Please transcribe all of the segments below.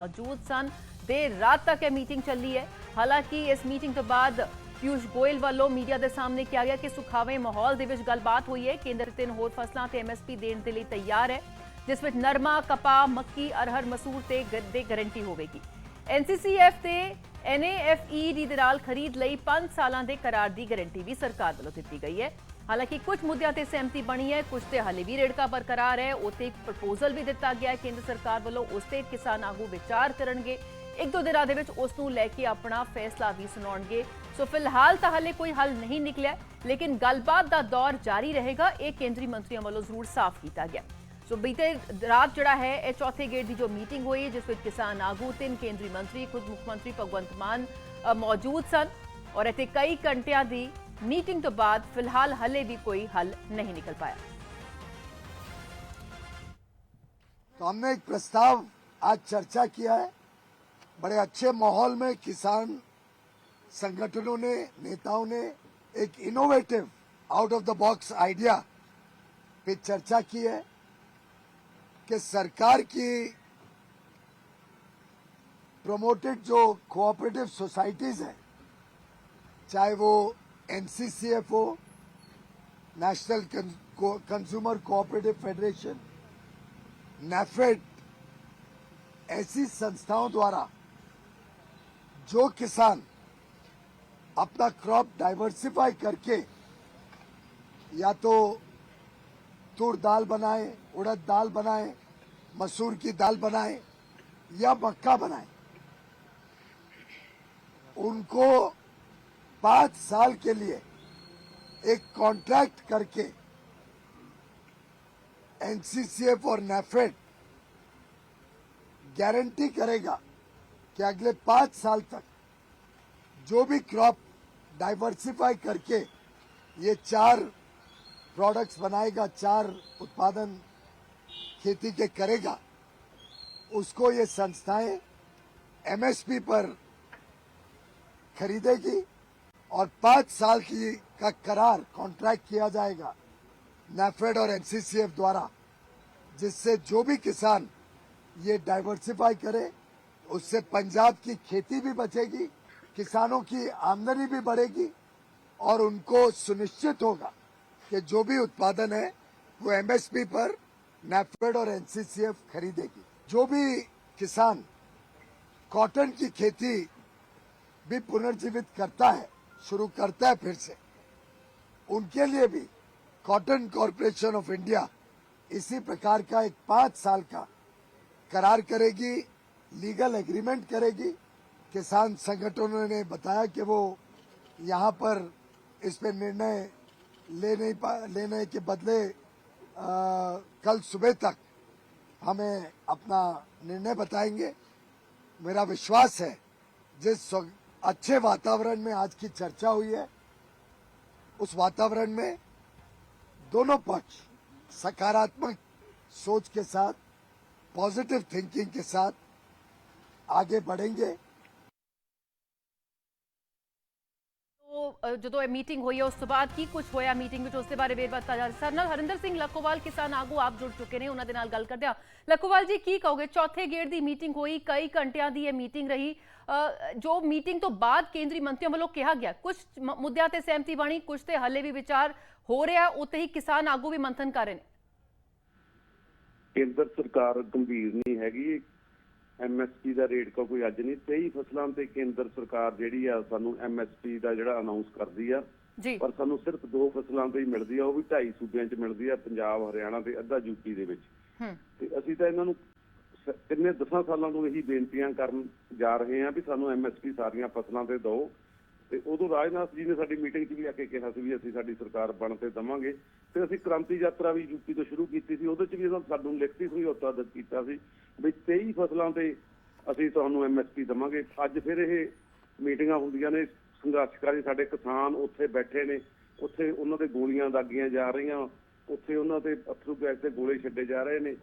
ਮੌਜੂਦ ਸਨ ਦੇਰ ਰਾਤ ਤੱਕ ਇਹ ਮੀਟਿੰਗ ਚੱਲੀ ਹੈ ਹਾਲਾਂਕਿ ਇਸ ਮੀਟਿੰਗ ਤੋਂ ਬਾਅਦ ਪਿਊਸ਼ ਗੋਇਲ ਵੱਲੋਂ ਮੀਡੀਆ ਦੇ ਸਾਹਮਣੇ ਕਿਹਾ ਗਿਆ ਕਿ ਸੁਖਾਵੇਂ ਮਾਹੌਲ ਦੇ ਵਿੱਚ ਗੱਲਬਾਤ ਹੋਈ ਹੈ ਕੇਂਦਰ ਤਿੰਨ ਹੋਰ ਫਸਲਾਂ ਤੇ ਐਮਐਸਪੀ ਦੇਣ ਦੇ ਲਈ ਤਿਆਰ ਹੈ ਜਿਸ ਵਿੱਚ ਨਰਮਾ ਕਪਾਹ ਮੱਕੀ ਅਰਹਰ ਮਸੂਰ ਤੇ ਗ- ਦੇ ਗਾਰੰਟੀ ਹੋਵੇਗੀ ਐਨਸੀਸੀਐਫ ਤੇ ਐਨਏਐਫਈਡੀ ਦੇ ਨਾਲ ਖਰੀਦ ਲਈ 5 ਸਾਲਾਂ ਦੇ ਕਰਾਰ ਦੀ ਗਾਰੰਟੀ ਵੀ ਸਰਕਾਰ ਵੱਲੋਂ ਦਿੱਤੀ ਗਈ ਹੈ ਹਾਲਾਂਕਿ ਕੁਝ ਮੁੱਦਿਆਂ ਤੇ ਸਹਿਮਤੀ ਬਣੀ ਹੈ, ਕੁਝ ਤੇ ਹਾਲੇ ਵੀ ਰੇੜਕਾ ਬਰਕਰਾਰ ਹੈ। ਉਤੇ ਇੱਕ ਪ੍ਰਪੋਜ਼ਲ ਵੀ ਦਿੱਤਾ ਗਿਆ ਹੈ, ਕੇਂਦਰ ਸਰਕਾਰ ਵੱਲੋਂ ਉਸ ਤੇ ਕਿਸਾਨ ਆਗੂ ਵਿਚਾਰ ਕਰਨਗੇ। ਇੱਕ ਦੋ ਦਿਨਾਂ ਦੇ ਵਿੱਚ ਉਸ ਨੂੰ ਲੈ ਕੇ ਆਪਣਾ ਫੈਸਲਾ ਵੀ ਸੁਣਾਉਣਗੇ। ਸੋ ਫਿਲਹਾਲ ਤਾਂ ਹਾਲੇ ਕੋਈ ਹੱਲ ਨਹੀਂ ਨਿਕਲਿਆ, ਲੇਕਿਨ ਗੱਲਬਾਤ ਦਾ ਦੌਰ ਜਾਰੀ ਰਹੇਗਾ, ਇਹ ਕੇਂਦਰੀ ਮੰਤਰੀਆਂ ਵੱਲੋਂ ਜ਼ਰੂਰ ਸਾਫ਼ ਕੀਤਾ ਗਿਆ। ਸੋ ਬੀਤੇ ਰਾਤ ਜਿਹੜਾ ਹੈ, ਇਹ ਚੌਥੇ ਗੇੜ ਦੀ ਜੋ ਮੀਟਿੰਗ ਹੋਈ, ਜਿਸ ਵਿੱਚ ਕਿਸਾਨ ਆਗੂ ਤਿੰਨ ਕੇਂਦਰੀ ਮੰਤਰੀ, ਖੁਦ ਮੁੱਖ ਮੰਤਰੀ ਭਗਵੰਤ ਮਾਨ ਮੌਜੂਦ ਸਨ। ਔਰ ਇੱਥੇ ਕਈ ਘੰਟਿਆਂ ਦੀ मीटिंग तो बाद फ़िलहाल हले भी कोई हल नहीं निकल पाया। तो हमने एक प्रस्ताव आज चर्चा किया है। बड़े अच्छे माहौल में किसान संगठनों ने, नेताओं ने एक innovative out of the box idea पे चर्चा की है कि सरकार की प्रमोटेड जो कोऑपरेटिव सोसाइटीज है, चाहे वो एनसीसीएफ हो national consumer cooperative federation NAFED ऐसी संस्थाओं द्वारा जो किसान अपना क्रॉप डाइवर्सिफाई करके या तो तूर दाल बनाए, उड़द दाल बनाए, मसूर की दाल बनाए या मक्का बनाए, उनको पाँच साल के लिए एक कॉन्ट्रैक्ट करके एनसीसीएफ और नेफेड गारंटी करेगा कि अगले पाँच साल तक जो भी क्रॉप डाइवर्सिफाई करके ये चार प्रोडक्ट्स बनाएगा, चार उत्पादन खेती के करेगा, उसको ये संस्थाएँ एमएसपी पर खरीदेगी और पाँच साल की का करार कॉन्ट्रैक्ट किया जाएगा नेफेड और एनसीसीएफ द्वारा, जिससे जो भी किसान ये डाइवर्सिफाई करे, उससे पंजाब की खेती भी बचेगी, किसानों की आमदनी भी बढ़ेगी और उनको सुनिश्चित होगा कि जो भी उत्पादन है, वो एमएसपी पर नेफेड और एनसीसीएफ खरीदेगी। जो भी किसान कॉटन की खेती भी पुनर्जीवित करता है शुरू करता है फिर से। उनके लिए भी कॉटन कॉरपोरेशन ऑफ़ इंडिया इसी प्रकार का एक पाँच साल का करार करेगी लीगल एग्रीमेंट करेगी। किसान संगठनों ने बताया कि वो यहाँ पर इस पे निर्णय ले नहीं पा लेने के बदले आ, कल सुबह तक हमें अपना निर्णय बताएँगे। मेरा विश्वास है जिस अच्छे वातावरण में आज की चर्चा हुई है। उस वातावरण में दोनों पक्ष सकारात्मक सोच के साथ पॉजिटिव थिंकिंग के साथ आगे बढ़ेंगे। ਤੋ ਜਦੋਂ ਇਹ ਮੀਟਿੰਗ ਹੋਈ ਹੈ ਉਸ ਤੋਂ ਬਾਅਦ ਕੀ ਕੁਝ ਹੋਇਆ ਮੀਟਿੰਗ ਵਿੱਚ ਉਸ ਦੇ ਬਾਰੇ ਵੇਰਵਾ ਦਿੱਤਾ ਜਾ ਸਰ ਨਾਲ ਹਰਿੰਦਰ ਸਿੰਘ ਲੱਖੋਵਾਲ ਕਿਸਾਨ ਆਗੂ ਆਪ ਜੁੜ ਚੁੱਕੇ ਨੇ ਉਹਨਾਂ ਦੇ ਨਾਲ ਗੱਲ ਕਰਦੇ ਆ ਲੱਖੋਵਾਲ ਜੀ ਕੀ ਕਹੋਗੇ ਚੌਥੇ ਗੇੜ ਦੀ ਮੀਟਿੰਗ ਹੋਈ ਕਈ ਘੰਟਿਆਂ ਦੀ ਇਹ ਮੀਟਿੰਗ ਰਹੀ ਜੋ ਮੀਟਿੰਗ ਤੋਂ ਬਾਅਦ ਕੇਂਦਰੀ ਮੰਤਰੀਆਂ ਵੱਲੋਂ ਕਿਹਾ ਗਿਆ ਕੁਝ ਮ- ਮੁੱਦਿਆਂ ਤੇ ਸਹਿਮਤੀ ਬਣੀ ਕੁਝ ਤੇ ਹੱਲੇ ਵੀ ਵਿਚਾਰ ਹੋ ਰਿਹਾ ਉੱਤੇ ਹੀ ਕਿਸਾਨ ਆਗੂ ਵੀ ਮੰਥਨ ਕਰ ਰਹੇ ਨੇ ਕੇਂਦਰ ਸਰਕਾਰ ਗੰਭੀਰ ਨਹੀਂ ਹੈਗੀ ਐਮਐਸਪੀ ਦਾ ਰੇਟ ਕਾ ਕੋਈ ਅੱਜ ਨਹੀਂ 23 ਫਸਲਾਂ ਤੇ ਕੇਂਦਰ ਸਰਕਾਰ ਜਿਹੜੀ ਆ ਸਾਨੂੰ ਐਮਐਸਪੀ ਦਾ ਜਿਹੜਾ ਅਨਾਉਂਸ ਕਰਦੀ ਆ ਪਰ ਸਾਨੂੰ ਸਿਰਫ ਦੋ ਫਸਲਾਂ ਤੇ ਹੀ ਮਿਲਦੀ ਆ ਉਹ ਵੀ ਢਾਈ ਸੂਬਿਆਂ 'ਚ ਮਿਲਦੀ ਆ ਪੰਜਾਬ ਹਰਿਆਣਾ ਤੇ ਅੱਧਾ ਯੂਪੀ ਦੇ ਵਿੱਚ। ਤੇ ਅਸੀਂ ਤਾਂ ਇਹਨਾਂ ਨੂੰ ਕਿੰਨੇ ਦਸਾਂ ਸਾਲਾਂ ਤੋਂ ਇਹੀ ਬੇਨਤੀਆਂ ਕਰਨ ਜਾ ਰਹੇ ਹਾਂ ਵੀ ਸਾਨੂੰ ਐਮਐਸਪੀ ਸਾਰੀਆਂ ਫਸਲਾਂ ਤੇ ਦਿਓ। ਤੇ ਉਦੋਂ ਰਾਜਨਾਥ ਜੀ ਨੇ ਸਾਡੀ ਮੀਟਿੰਗ 'ਚ ਵੀ ਆ ਕੇ ਕਿਹਾ ਸੀ ਵੀ ਅਸੀਂ ਸਾਡੀ ਸਰਕਾਰ ਬਣ ਤੇ ਦਵਾਂਗੇ। ਤੇ ਅਸੀਂ ਕ੍ਰਾਂਤੀ ਯਾਤਰਾ ਵੀ ਯੂਪੀ ਤੋਂ ਸ਼ੁਰੂ ਕੀਤੀ ਸੀ। ਉਹਦੇ 'ਚ ਵੀ ਇਹਨਾਂ ਸਾਨੂੰ ਲਿਖਤੀ ਸਮਝੌਤਾ ਦਿੱਤਾ ਕੀਤਾ ਸੀ ਵੀ 23 ਫਸਲਾਂ ਤੇ ਅਸੀਂ ਤੁਹਾਨੂੰ ਐਮਐਸਪੀ ਦਵਾਂਗੇ। ਅੱਜ ਫਿਰ ਇਹ ਮੀਟਿੰਗਾਂ ਹੁੰਦੀਆਂ ਨੇ, ਸੰਘਰਸ਼ਕਾਰੀ ਸਾਡੇ ਕਿਸਾਨ ਉੱਥੇ ਬੈਠੇ ਨੇ, ਉੱਥੇ ਉਹਨਾਂ ਦੇ ਗੋਲੀਆਂ ਦਾਗੀਆਂ ਜਾ ਰਹੀਆਂ, ਉੱਥੇ ਉਹਨਾਂ ਤੇ ਅਥਰੂ ਗੈਸ ਦੇ ਗੋਲੇ ਛੱਡੇ ਜਾ ਰਹੇ ਨੇ।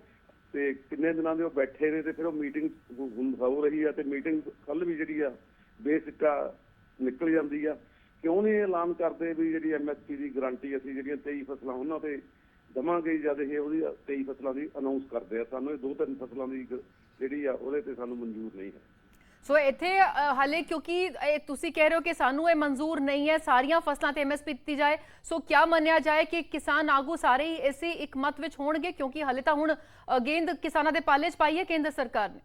ਤੇ ਕਿੰਨੇ ਦਿਨਾਂ ਦੇ ਉਹ ਬੈਠੇ ਨੇ ਤੇ ਫਿਰ ਉਹ ਮੀਟਿੰਗ ਹੋ ਰਹੀ ਆ ਤੇ ਮੀਟਿੰਗ ਕੱਲ ਵੀ ਜਿਹੜੀ ਆ, ਬੇਸਿਕਾ ਨਿਕਲ ਜਾਂਦੀ ਆ। ਕਿਉਂ ਨਹੀਂ ਐਲਾਨ ਕਰਦੇ ਵੀ ਜਿਹੜੀ ਐਮਐਸਪੀ ਦੀ ਗਾਰੰਟੀ ਅਸੀਂ ਜਿਹੜੀਆਂ 23 ਫਸਲਾਂ ਉਹਨਾਂ ਤੇ ਦਵਾਂਗੇ ਜਦ ਇਹ ਉਹਦੀ 23 ਫਸਲਾਂ ਦੀ ਅਨਾਉਂਸ ਕਰਦੇ ਆ। ਸਾਨੂੰ ਇਹ ਦੋ ਤਿੰਨ ਫਸਲਾਂ ਦੀ ਜਿਹੜੀ ਆ ਉਹਦੇ ਤੇ ਸਾਨੂੰ ਮਨਜ਼ੂਰ ਨਹੀਂ ਹੈ। ਸੋ ਇੱਥੇ ਅ, ਹਾਲੇ ਕਿਉਂਕਿ ਤੁਸੀਂ ਕਹਿ ਰਹੇ ਹੋ ਕਿ ਸਾਨੂੰ ਇਹ ਮਨਜ਼ੂਰ ਨਹੀਂ ਹੈ ਸਾਰੀਆਂ ਫਸਲਾਂ ਤੇ ਐਮਐਸਪੀ ਦਿੱਤੀ ਜਾਏ। ਸੋ ਕਿਆ ਮੰਨਿਆ ਜਾਏ ਕਿ ਕਿਸਾਨ ਆਗੂ ਸਾਰੇ ਹੀ ਇਸੇ ਇੱਕ ਮਤ ਵਿੱਚ ਹੋਣਗੇ ਕਿਉਂਕਿ ਹਲੇ ਤਾਂ ਹੁਣ ਗੇਂਦ ਕਿਸਾਨਾਂ ਦੇ ਪਾਲੇ 'ਚ ਪਾਈ ਹੈ ਕੇਂਦਰ ਸਰਕਾਰ ਨੇ।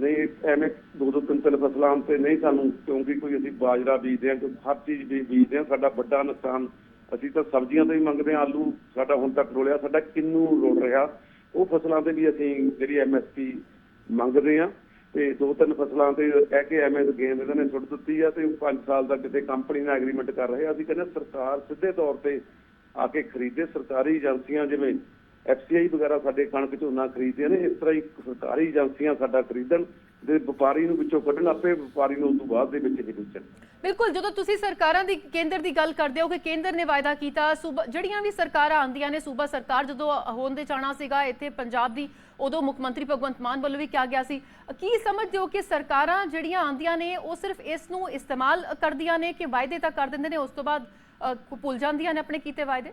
ਨਹੀਂ, ਐਵੇਂ ਦੋ ਦੋ ਤਿੰਨ ਤਿੰਨ ਫਸਲਾਂ ਤੇ ਨਹੀਂ ਸਾਨੂੰ, ਕਿਉਂਕਿ ਕੋਈ ਅਸੀਂ ਬਾਜਰਾ ਬੀਜਦੇ ਹਾਂ ਹਰ ਚੀਜ਼ ਵੀ ਬੀਜਦੇ ਹਾਂ, ਸਾਡਾ ਵੱਡਾ ਨੁਕਸਾਨ, ਅਸੀਂ ਤਾਂ ਸਬਜ਼ੀਆਂ ਤੇ ਹੀ ਮੰਗਦੇ ਹਾਂ, ਆਲੂ ਸਾਡਾ ਹੁਣ ਤੱਕ ਰੋਲਿਆ, ਸਾਡਾ ਕਿੰਨੂ ਰੋਲ ਰਿਹਾ? ਉਹ ਫਸਲਾਂ ਤੇ ਵੀ ਅਸੀਂ ਜਿਹੜੀ ਐਮਐਸਪੀ ਮੰਗਦੇ ਹਾਂ ਤੇ ਦੋ ਤਿੰਨ ਫਸਲਾਂ ਤੇ ਕਹਿ ਕੇ ਐਵੇਂ ਗੇਮ ਇਹਨਾਂ ਨੇ ਸੁੱਟ ਦਿੱਤੀ ਆ ਤੇ 5 ਸਾਲ ਦਾ ਕਿਤੇ ਕੰਪਨੀ ਨਾਲ ਐਗਰੀਮੈਂਟ ਕਰ ਰਹੇ ਆ। ਅਸੀਂ ਕਹਿੰਦੇ ਸਰਕਾਰ ਸਿੱਧੇ ਤੌਰ ਤੇ ਆ ਕੇ ਖਰੀਦੇ, ਸਰਕਾਰੀ ਏਜੰਸੀਆਂ ਜਿਵੇਂ ਐਫਸੀਆਈ ਵਗੈਰਾ ਸਾਡੇ ਕਣਕ ਝੋਨਾ ਖਰੀਦਦੇ ਨੇ, ਇਸ ਤਰ੍ਹਾਂ ਹੀ ਸਰਕਾਰੀ ਏਜੰਸੀਆਂ ਸਾਡਾ ਖਰੀਦਣ ਤੇ ਵਪਾਰੀ ਨੂੰ ਵਿੱਚੋਂ ਕੱਢਣ, ਆਪੇ ਵਪਾਰੀ ਨੂੰ ਉਸ ਤੋਂ ਬਾਅਦ ਦੇ ਵਿੱਚ ਹੀ ਵੇਚਣ ਬਿਲਕੁਲ, ਜਦੋਂ ਤੁਸੀਂ ਸਰਕਾਰਾਂ ਦੀ, ਕੇਂਦਰ ਦੀ ਗੱਲ ਕਰਦੇ ਹੋ ਕਿ ਕੇਂਦਰ ਨੇ ਵਾਅਦਾ ਕੀਤਾ, ਸੂਬਾ, ਜਿਹੜੀਆਂ ਵੀ ਸਰਕਾਰਾਂ ਆਂਦੀਆਂ ਨੇ, ਸੂਬਾ ਸਰਕਾਰ ਜਦੋਂ ਹੋਣ ਦੇ ਚਾਣਾ ਸੀਗਾ, ਇੱਥੇ ਪੰਜਾਬ ਦੀ, ਉਦੋਂ ਮੁੱਖ ਮੰਤਰੀ ਭਗਵੰਤ ਮਾਨ ਵੱਲੋਂ ਵੀ ਕਿਹਾ ਗਿਆ ਸੀ। ਕੀ ਸਮਝਦੇ ਹੋ ਕਿ ਸਰਕਾਰਾਂ ਜਿਹੜੀਆਂ ਆਂਦੀਆਂ ਨੇ, ਉਹ ਸਿਰਫ ਇਸ ਨੂੰ ਇਸਤੇਮਾਲ ਕਰਦੀਆਂ ਨੇ ਕਿ ਵਾਅਦੇ ਤਾਂ ਕਰ ਦਿੰਦੇ ਨੇ, ਉਸ ਤੋਂ ਬਾਅਦ ਭੁੱਲ ਜਾਂਦੀਆਂ ਨੇ ਆਪਣੇ ਕੀਤੇ ਵਾਅਦੇ?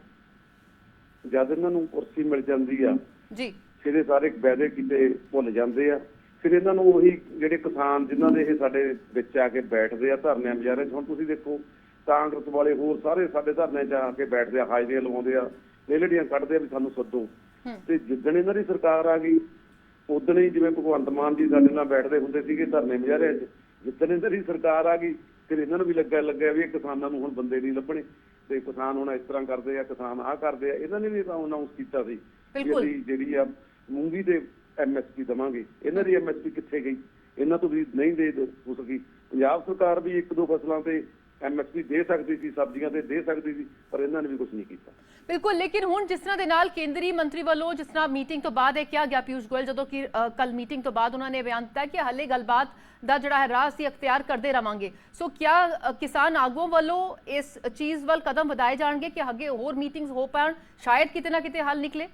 ਜਦ ਇਹਨਾਂ ਨੂੰ ਕੁਰਸੀ ਮਿਲ ਜਾਂਦੀ ਆ ਜੀ। ਫਿਰ ਇਹ ਸਾਰੇ ਵਾਅਦੇ ਕੀਤੇ ਭੁੱਲ ਜਾਂਦੇ ਆ। ਫਿਰ ਇਹਨਾਂ ਨੂੰ ਉਹੀ ਜਿਹੜੇ ਕਿਸਾਨ ਜਿਨ੍ਹਾਂ ਦੇ ਇਹ ਸਾਡੇ ਵਿੱਚ ਆ ਕੇ ਬੈਠਦੇ ਆ ਧਰਨਿਆਂ ਵਿਚਾਰੇ ਹੁਣ ਤੁਸੀਂ ਦੇਖੋ ਕਾਂਗਰਸ ਵਾਲੇ ਹੋਰ ਸਾਰੇ ਸਾਡੇ ਧਰਨਿਆਂ 'ਚ ਆ ਕੇ ਬੈਠਦੇ ਆ ਹਾਜ਼ਰੀਆਂ ਲਵਾਉਂਦੇ ਆ ਲੇਲੜੀਆਂ ਕੱਢਦੇ ਆ ਵੀ ਸਾਨੂੰ ਸੱਦੋ। ਤੇ ਜਿੱਦਣ ਇਹਨਾਂ ਦੀ ਸਰਕਾਰ ਆ ਗਈ ਉਦੋਂ ਹੀ ਜਿਵੇਂ ਭਗਵੰਤ ਮਾਨ ਜੀ ਸਾਡੇ ਨਾਲ ਬੈਠਦੇ ਹੁੰਦੇ ਸੀਗੇ ਧਰਨੇ ਵਿਚਾਰਿਆਂ 'ਚ ਜਿੱਦਣ ਇਹਨਾਂ ਦੀ ਸਰਕਾਰ ਆ ਗਈ ਫਿਰ ਇਹਨਾਂ ਨੂੰ ਵੀ ਲੱਗਾ ਲੱਗਿਆ ਵੀ ਇਹ ਕਿਸਾਨਾਂ ਨੂੰ ਹੁਣ ਬੰਦੇ ਨਹੀਂ ਲੱਭਣੇ। ਤੇ ਕਿਸਾਨ ਹੁਣ ਇਸ ਤਰ੍ਹਾਂ ਕਰਦੇ ਆ ਕਿਸਾਨ ਆਹ ਕਰਦੇ ਆ ਇਹਨਾਂ ਨੇ ਵੀ ਅਨਾਉਂਸ ਕੀਤਾ ਸੀ। ਅਸੀਂ ਜਿਹੜੀ ਆ ਮੂੰਗੀ ਦੇ ਐਮਐਸਪੀ ਦਵਾਂਗੇ। ਇਹਨਾਂ ਦੀ ਐਮਐਸਪੀ ਕਿੱਥੇ ਗਈ? ਇਹਨਾਂ ਤੋਂ ਵੀ ਨਹੀਂ ਦੇ ਹੋ ਸਕੀ। ਪੰਜਾਬ ਸਰਕਾਰ ਵੀ ਇੱਕ ਦੋ ਫਸਲਾਂ ਤੇ ਐਮਐਸਪੀ ਦੇ ਸਕਦੀ ਸੀ ਸਬਜ਼ੀਆਂ ਤੇ ਦੇ ਸਕਦੀ ਸੀ ਪਰ ਇਹਨਾਂ ਨੇ ਵੀ ਕੁਝ ਨਹੀਂ ਕੀਤਾ। ਬਿਲਕੁਲ ਲੇਕਿਨ ਹੁਣ ਜਿਸ ਤਰ੍ਹਾਂ ਦੇ ਨਾਲ ਕੇਂਦਰੀ ਮੰਤਰੀ ਵੱਲੋਂ ਜਿਸ ਤਰ੍ਹਾਂ ਮੀਟਿੰਗ ਤੋਂ ਬਾਅਦ ਇਹ ਕਿਹਾ ਗਿਆ ਪਿਊਸ਼ ਗੋਇਲ ਜਦੋਂ ਕਿ ਕੱਲ ਮੀਟਿੰਗ ਤੋਂ ਬਾਅਦ ਉਹਨਾਂ ਨੇ ਬਿਆਨ ਦਿੱਤਾ ਕਿ ਹੱਲੇ ਗੱਲਬਾਤ ਦਾ ਜਿਹੜਾ ਹੈ ਰਾਹ ਅਸੀਂ ਅਖਤਿਆਰ ਕਰਦੇ ਰਵਾਂਗੇ। ਸੋ ਕਿਆ ਕਿਸਾਨ ਆਗੂਆਂ ਵੱਲੋਂ ਇਸ ਚੀਜ਼ ਵੱਲ ਕਦਮ ਵਧਾਏ ਜਾਣਗੇ ਕਿ ਅੱਗੇ ਹੋਰ ਮੀਟਿੰਗਸ ਹੋ ਪਾਉਣ ਸ਼ਾਇਦ ਕਿਤੇ ਨਾ ਕਿਤੇ ਹੱਲ ਨਿਕਲੇ?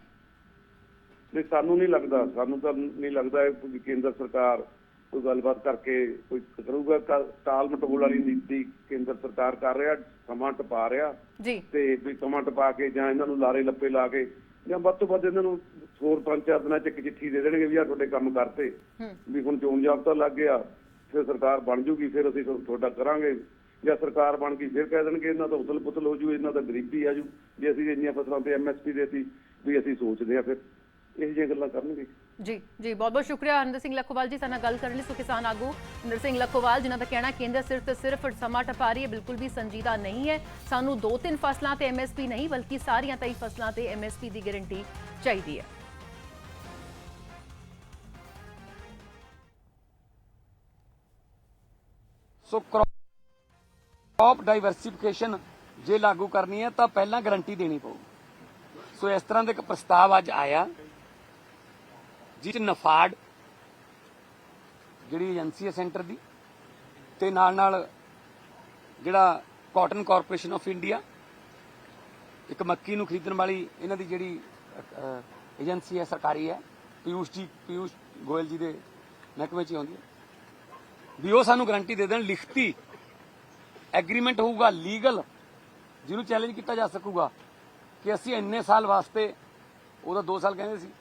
ਨਹੀਂ ਸਾਨੂੰ ਨਹੀਂ ਲੱਗਦਾ। ਸਾਨੂੰ ਤਾਂ ਨਹੀਂ ਲੱਗਦਾ ਵੀ ਕੇਂਦਰ ਸਰਕਾਰ ਕੋਈ ਗੱਲਬਾਤ ਕਰਕੇ ਕੋਈ ਕਰੂਗਾ ਟਾਲ ਮਟੋਲ ਵਾਲੀ ਨੀਤੀ ਕੇਂਦਰ ਸਰਕਾਰ ਕਰ ਰਿਹਾ ਸਮਾਂ ਟਪਾ ਰਿਹਾ। ਜੀ। ਤੇ ਵੀ ਸਮਾਂ ਟਪਾ ਕੇ ਜਾਂ ਇਹਨਾਂ ਨੂੰ ਲਾਰੇ ਲੱਪੇ ਲਾ ਕੇ ਜਾਂ ਵੱਧ ਤੋਂ ਵੱਧ ਇਹਨਾਂ ਨੂੰ ਹੋਰ ਪੰਜ ਚਾਰ ਦਿਨਾਂ ਚ ਇੱਕ ਚਿੱਠੀ ਦੇ ਦੇਣਗੇ ਵੀ ਆ ਤੁਹਾਡੇ ਕੰਮ ਕਰਤੇ। ਵੀ ਹੁਣ ਚੋਣ ਜਾਬਤਾ ਲੱਗ ਗਿਆ ਫਿਰ ਸਰਕਾਰ ਬਣ ਜੂਗੀ ਫਿਰ ਅਸੀਂ ਤੁਹਾ- ਤੁਹਾਡਾ ਕਰਾਂਗੇ। ਜਾਂ ਸਰਕਾਰ ਬਣ ਗਈ ਫਿਰ ਕਹਿ ਦੇਣਗੇ ਇਹਨਾਂ ਦਾ ਉਤਲ ਪੁਤਲ ਹੋ ਜੂ ਇਹਨਾਂ ਦਾ ਗਰੀਬੀ ਆ ਜੂ। ਜੇ ਅਸੀਂ ਇੰਨੀਆਂ ਫਸਲਾਂ ਤੇ ਐਮਐਸਪੀ ਦੇਤੀ ਵੀ ਅਸੀਂ ਸੋਚਦੇ ਆ ਫਿਰ। ਇਹ ਜਿਹੀਆਂ ਗੱਲਾਂ ਕਰਨਗੇ। ਜੀ ਜੀ, ਬਹੁਤ ਬਹੁਤ ਸ਼ੁਕਰੀਆ ਹਰਿੰਦਰ ਸਿੰਘ ਲੱਖੋਵਾਲ ਜੀ, ਸਾਡੇ ਨਾਲ ਗੱਲ ਕਰਨ ਲਈ ਸੋ ਕਿਸਾਨ ਆਗੂ ਹਰਿੰਦਰ ਸਿੰਘ ਲੱਖੋਵਾਲ, ਜਿਨ੍ਹਾਂ ਦਾ ਕਹਿਣਾ ਕੇਂਦਰ ਸਿਰਫ ਤੇ ਸਿਰਫ ਸਮਾਂ ਟਪਾ ਰਹੀ ਹੈ, ਬਿਲਕੁਲ ਵੀ ਸੰਜੀਦਾ ਨਹੀਂ ਹੈ। ਸਾਨੂੰ ਦੋ ਤਿੰਨ ਫਸਲਾਂ ਤੇ ਐਮਐਸਪੀ ਨਹੀਂ, ਬਲਕਿ ਸਾਰੀਆਂ ਤਈ ਫਸਲਾਂ ਤੇ ਐਮਐਸਪੀ ਦੀ ਗਾਰੰਟੀ ਚਾਹੀਦੀ ਹੈ। ਸੋ ਕ੍ਰੌਪ ਡਾਈਵਰਸਿਫਿਕੇਸ਼ਨ ਜੇ ਲਾਗੂ ਕਰਨੀ ਹੈ, ਤਾਂ ਪਹਿਲਾਂ ਗਾਰੰਟੀ ਦੇਣੀ ਪਊਗੀ ਸੋ ਇਸ ਤਰ੍ਹਾਂ ਦਾ ਇੱਕ ਪ੍ਰਸਤਾਵ ਅੱਜ ਆਇਆ। ਜਿਸ ਨਫਾਡ ਜਿਹੜੀ ਏਜੰਸੀ ਹੈ ਸੈਂਟਰ ਦੀ ਤੇ ਨਾਲ ਨਾਲ ਜਿਹੜਾ ਕਾਟਨ ਕਾਰਪੋਰੇਸ਼ਨ ਆਫ ਇੰਡੀਆ, ਇੱਕ ਮੱਕੀ ਨੂੰ ਖਰੀਦਣ ਵਾਲੀ ਇਹਨਾਂ ਦੀ ਜਿਹੜੀ ਏਜੰਸੀ ਹੈ, ਸਰਕਾਰੀ ਹੈ ਪਿਊਸ਼ ਜੀ ਪਿਊਸ਼ ਗੋਇਲ ਜੀ ਦੇ ਮਹਿਕਮੇ 'ਚ ਆਉਂਦੀ ਹੈ। ਵੀ ਉਹ ਸਾਨੂੰ ਗਾਰੰਟੀ ਦੇ ਦੇਣ, ਲਿਖਤੀ ਐਗਰੀਮੈਂਟ ਹੋਊਗਾ, ਲੀਗਲ, ਜਿਹਨੂੰ ਚੈਲੰਜ ਕੀਤਾ ਜਾ ਸਕੂਗਾ ਕਿ ਅਸੀਂ ਇੰਨੇ ਸਾਲ ਵਾਸਤੇ, ਉਹਦਾ 2 ਸਾਲ ਕਹਿੰਦੇ ਸੀ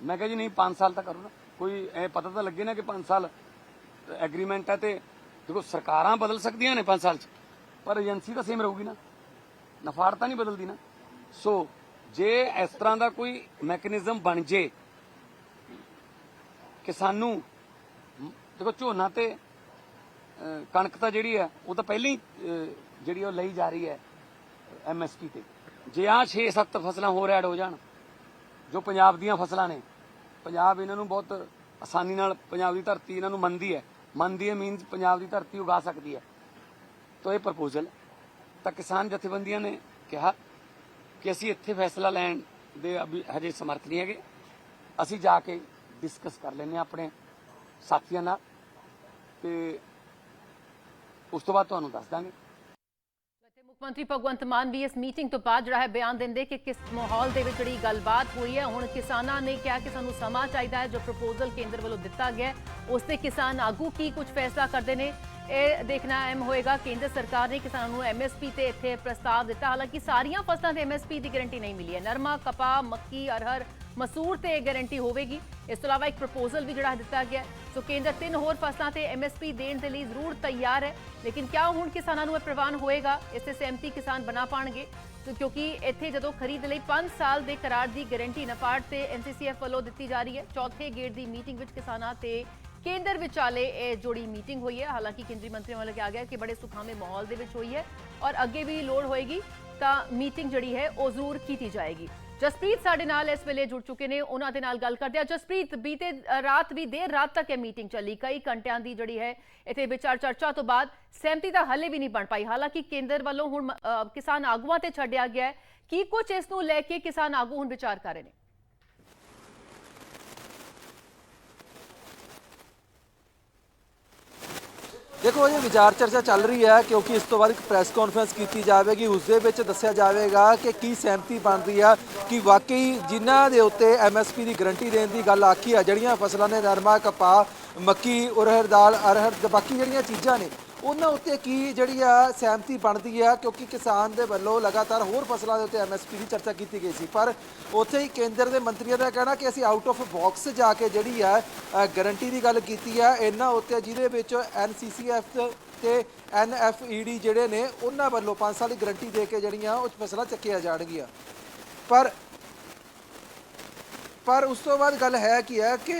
ਮੈਂ ਕਿਹਾ ਜੀ ਨਹੀਂ 5 ਸਾਲ ਤਾਂ ਕਰੋ ਨਾ। ਕੋਈ ਐ ਪਤਾ ਤਾਂ ਲੱਗੇ ਨਾ ਕਿ 5 ਸਾਲ ਐਗਰੀਮੈਂਟ ਹੈ ਤੇ ਦੇਖੋ, ਸਰਕਾਰਾਂ ਬਦਲ ਸਕਦੀਆਂ ਨੇ 5 ਸਾਲ ਚ, ਪਰ ਏਜੰਸੀ ਤਾਂ ਸੇਮ ਰਹੂਗੀ ਨਾ। ਨਫਾੜ ਤਾਂ ਨਹੀਂ ਬਦਲਦੀ ਨਾ। ਸੋ ਜੇ ਇਸ ਤਰ੍ਹਾਂ ਦਾ ਕੋਈ ਮੈਕੈਨਿਜ਼ਮ ਬਣ ਜੇ ਕਿ ਸਾਨੂੰ, ਦੇਖੋ, ਝੋਨਾ ਤੇ ਕਣਕ ਤਾਂ ਜਿਹੜੀ ਹੈ, ਉਹ ਤਾਂ ਪਹਿਲਾਂ ਹੀ ਜਿਹੜੀ ਉਹ ਲਈ ਜਾ ਰਹੀ ਹੈ ਐਮਐਸਪੀ ਤੇ। ਜੇ ਆ 6-7 ਫਸਲਾਂ ਹੋਰ ਐਡ ਹੋ ਜਾਣ ਜੋ ਪੰਜਾਬ ਦੀਆਂ ਫਸਲਾਂ ਨੇ। ਪੰਜਾਬ ਇਹਨਾਂ ਨੂੰ ਬਹੁਤ ਆਸਾਨੀ ਨਾਲ ਪੰਜਾਬ ਦੀ ਧਰਤੀ ਇਹਨਾਂ ਨੂੰ ਮੰਨਦੀ ਹੈ। ਮੰਨਦੀ ਹੈ ਮੀਨਸ ਪੰਜਾਬ ਦੀ ਧਰਤੀ ਉਗਾ ਸਕਦੀ ਹੈ। ਤਾਂ ਇਹ ਪ੍ਰਪੋਜ਼ਲ ਤਾਂ ਕਿਸਾਨ ਜਥੇਬੰਦੀਆਂ ਨੇ ਕਿਹਾ ਕਿ ਅਸੀਂ ਇੱਥੇ ਫੈਸਲਾ ਲੈਣ ਦੇ ਅਭੀ, ਹਜੇ ਸਮਰਥ ਨਹੀਂ ਹੈਗੇ। ਅਸੀਂ ਜਾ ਕੇ ਡਿਸਕਸ ਕਰ ਲੈਂਦੇ ਹਾਂ ਆਪਣੇ ਸਾਥੀਆਂ ਨਾਲ। ਤੇ ਉਸ ਤੋਂ ਬਾਅਦ ਤੁਹਾਨੂੰ ਦੱਸ ਦਾਂਗੇ। ਮੰਤਰੀ ਭਗਵੰਤ ਮਾਨ ਵੀ ਇਸ ਮੀਟਿੰਗ ਤੋਂ ਬਾਅਦ ਜਿਹੜਾ ਹੈ ਬਿਆਨ ਦਿੰਦੇ ਕਿ ਕਿਸ ਮਾਹੌਲ ਦੇ ਵਿੱਚ ਜਿਹੜੀ ਗੱਲਬਾਤ ਹੋਈ ਹੈ, ਹੁਣ ਕਿਸਾਨਾਂ ਨੇ ਕਿਹਾ ਕਿ ਸਾਨੂੰ ਸਮਾਂ ਚਾਹੀਦਾ ਹੈ, ਜੋ ਪ੍ਰਪੋਜ਼ਲ ਕੇਂਦਰ ਵੱਲੋਂ ਦਿੱਤਾ ਗਿਆ ਉਸ ਤੇ ਕਿਸਾਨ ਆਗੂ ਕੀ ਕੁਝ ਫੈਸਲਾ ਕਰਦੇ ਨੇ, ਇਹ ਦੇਖਣਾ ਅਹਿਮ ਹੋਏਗਾ। ਕੇਂਦਰ ਸਰਕਾਰ ਨੇ ਕਿਸਾਨਾਂ ਨੂੰ ਐਮਐਸਪੀ ਤੇ ਇੱਥੇ ਪ੍ਰਸਤਾਵ ਦਿੱਤਾ। ਹਾਲਾਂਕਿ ਸਾਰੀਆਂ ਫਸਲਾਂ ਤੇ ਐਮਐਸਪੀ ਦੀ ਗਾਰੰਟੀ ਨਹੀਂ ਮਿਲੀ ਹੈ। ਨਰਮਾ, ਕਪਾਹ, ਮੱਕੀ, ਅਰਹਰ ਮਸੂਰ ਤੇ ਗਾਰੰਟੀ ਹੋਵੇਗੀ। ਇਸ ਤੋਂ ਇਲਾਵਾ ਇੱਕ ਪ੍ਰਪੋਜ਼ਲ ਵੀ ਜਿਹੜਾ ਦਿੱਤਾ ਗਿਆ ਸੋ ਕੇਂਦਰ ਤਿੰਨ ਹੋਰ ਫਸਲਾਂ ਤੇ ਐਮਐਸਪੀ ਦੇਣ ਦੇ ਲਈ ਜ਼ਰੂਰ ਤਿਆਰ ਹੈ। ਲੇਕਿਨ ਕਿਆ ਹੁਣ ਕਿਸਾਨਾਂ ਨੂੰ ਇਹ ਪ੍ਰਵਾਨ ਹੋਏਗਾ? ਇਸ ਤੇ ਸਹਿਮਤੀ ਕਿਸਾਨ ਬਣਾ ਪਾਣਗੇ। ਕਿਉਂਕਿ ਇੱਥੇ ਜਦੋਂ ਖਰੀਦ ਲਈ 5 ਸਾਲ ਦੇ ਕਰਾਰ ਦੀ ਗਾਰੰਟੀ ਨਫਾੜ ਤੇ ਐਨਸੀਸੀਐਫ ਵੱਲੋਂ ਦਿੱਤੀ ਜਾ ਰਹੀ ਹੈ, ਚੌਥੇ ਗੇੜ ਦੀ ਮੀਟਿੰਗ ਵਿੱਚ ਕਿਸਾਨਾਂ ਤੇ ਕੇਂਦਰ ਵਿਚਾਲੇ ਇਹ ਜੋੜੀ ਮੀਟਿੰਗ ਹੋਈ ਹੈ। ਹਾਲਾਂਕਿ ਕੇਂਦਰੀ ਮੰਤਰੀਆਂ ਵੱਲੋਂ ਕਿਹਾ ਗਿਆ ਕਿ ਬੜੇ ਸੁਖਾਵੇਂ ਮਾਹੌਲ ਦੇ ਵਿੱਚ ਹੋਈ ਹੈ ਔਰ ਅੱਗੇ ਵੀ ਲੋੜ ਹੋਏਗੀ ਤਾਂ ਮੀਟਿੰਗ ਜਿਹੜੀ ਹੈ ਉਹ ਜ਼ਰੂਰ ਕੀਤੀ ਜਾਏਗੀ। ਜਸਪ੍ਰੀਤ ਸਾਡੇ ਨਾਲ ਇਸ ਵੇਲੇ ਜੁੜ ਚੁੱਕੇ ਨੇ, ਉਹਨਾਂ ਦੇ ਨਾਲ ਗੱਲ ਕਰਦੇ ਆ ਜਸਪ੍ਰੀਤ, ਬੀਤੇ ਰਾਤ ਵੀ ਦੇਰ ਰਾਤ ਤੱਕ ਇਹ ਮੀਟਿੰਗ ਚੱਲੀ। ਕਈ ਘੰਟਿਆਂ ਦੀ ਜਿਹੜੀ ਹੈ, ਇੱਥੇ ਵਿਚਾਰ ਚਰਚਾ ਤੋਂ ਬਾਅਦ ਸਹਿਮਤੀ ਤਾਂ ਹੱਲੇ ਵੀ ਨਹੀਂ ਬਣ ਪਾਈ। ਹਾਲਾਂਕਿ ਕੇਂਦਰ ਵੱਲੋਂ ਹੁਣ ਕਿਸਾਨ ਆਗੂਆਂ ਤੇ ਛੱਡਿਆ ਗਿਆ ਹੈ। ਕੀ ਕੁਝ ਇਸ ਨੂੰ ਲੈ ਕੇ ਕਿਸਾਨ ਆਗੂ ਹੁਣ ਵਿਚਾਰ ਕਰ ਰਹੇ ਨੇ? ਦੇਖੋ, ਇਹ ਵਿਚਾਰ ਚਰਚਾ ਚੱਲ ਰਹੀ ਹੈ ਕਿਉਂਕਿ ਇਸ ਤੋਂ ਬਾਅਦ ਇੱਕ ਪ੍ਰੈਸ ਕਾਨਫਰੰਸ ਕੀਤੀ ਜਾਵੇਗੀ। ਉਸ ਦੇ ਵਿੱਚ ਦੱਸਿਆ ਜਾਵੇਗਾ ਕਿ ਕੀ ਸਹਿਮਤੀ ਬਣਦੀ ਆ, ਕਿ ਵਾਕਈ ਜਿਨ੍ਹਾਂ ਦੇ ਉੱਤੇ ਐਮਐਸਪੀ ਦੀ ਗਰੰਟੀ ਦੇਣ ਦੀ ਗੱਲ ਆਖੀ ਆ, ਜਿਹੜੀਆਂ ਫਸਲਾਂ ਨੇ ਨਰਮਾ ਕਪਾਹ, ਮੱਕੀ, ਉਰਹਰ ਦਾਲ, ਅਰਹਰ, ਬਾਕੀ ਜਿਹੜੀਆਂ ਚੀਜ਼ਾਂ ਨੇ ਉਹਨਾਂ ਉੱਤੇ ਕੀ ਜਿਹੜੀ ਆ ਸਹਿਮਤੀ ਬਣਦੀ ਆ? ਕਿਉਂਕਿ ਕਿਸਾਨ ਦੇ ਵੱਲੋਂ ਲਗਾਤਾਰ ਹੋਰ ਫਸਲਾਂ ਦੇ ਉੱਤੇ ਐਮਐਸਪੀ ਦੀ ਚਰਚਾ ਕੀਤੀ ਗਈ ਸੀ। ਪਰ ਉੱਥੇ ਹੀ ਕੇਂਦਰ ਦੇ ਮੰਤਰੀਆਂ ਦਾ ਕਹਿਣਾ ਕਿ ਅਸੀਂ ਆਊਟ ਆਫ ਬਾਕਸ ਜਾ ਕੇ ਜਿਹੜੀ ਆ ਗਾਰੰਟੀ ਦੀ ਗੱਲ ਕੀਤੀ ਆ। ਇਹਨਾਂ ਉੱਤੇ ਜਿਹਦੇ ਵਿੱਚ ਐਨਸੀਸੀਐਫ ਤੇ ਐਨਐਫਈਡੀ ਜਿਹੜੇ ਨੇ, ਉਹਨਾਂ ਵੱਲੋਂ 5 ਸਾਲ ਦੀ ਗਾਰੰਟੀ ਦੇ ਕੇ ਜਿਹੜੀਆਂ ਉਹ ਫਸਲਾਂ ਚੱਕੀਆਂ ਜਾਣਗੀਆਂ। ਪਰ ਪਰ ਉਸ ਤੋਂ ਬਾਅਦ ਗੱਲ ਹੈ ਕੀ ਹੈ ਕਿ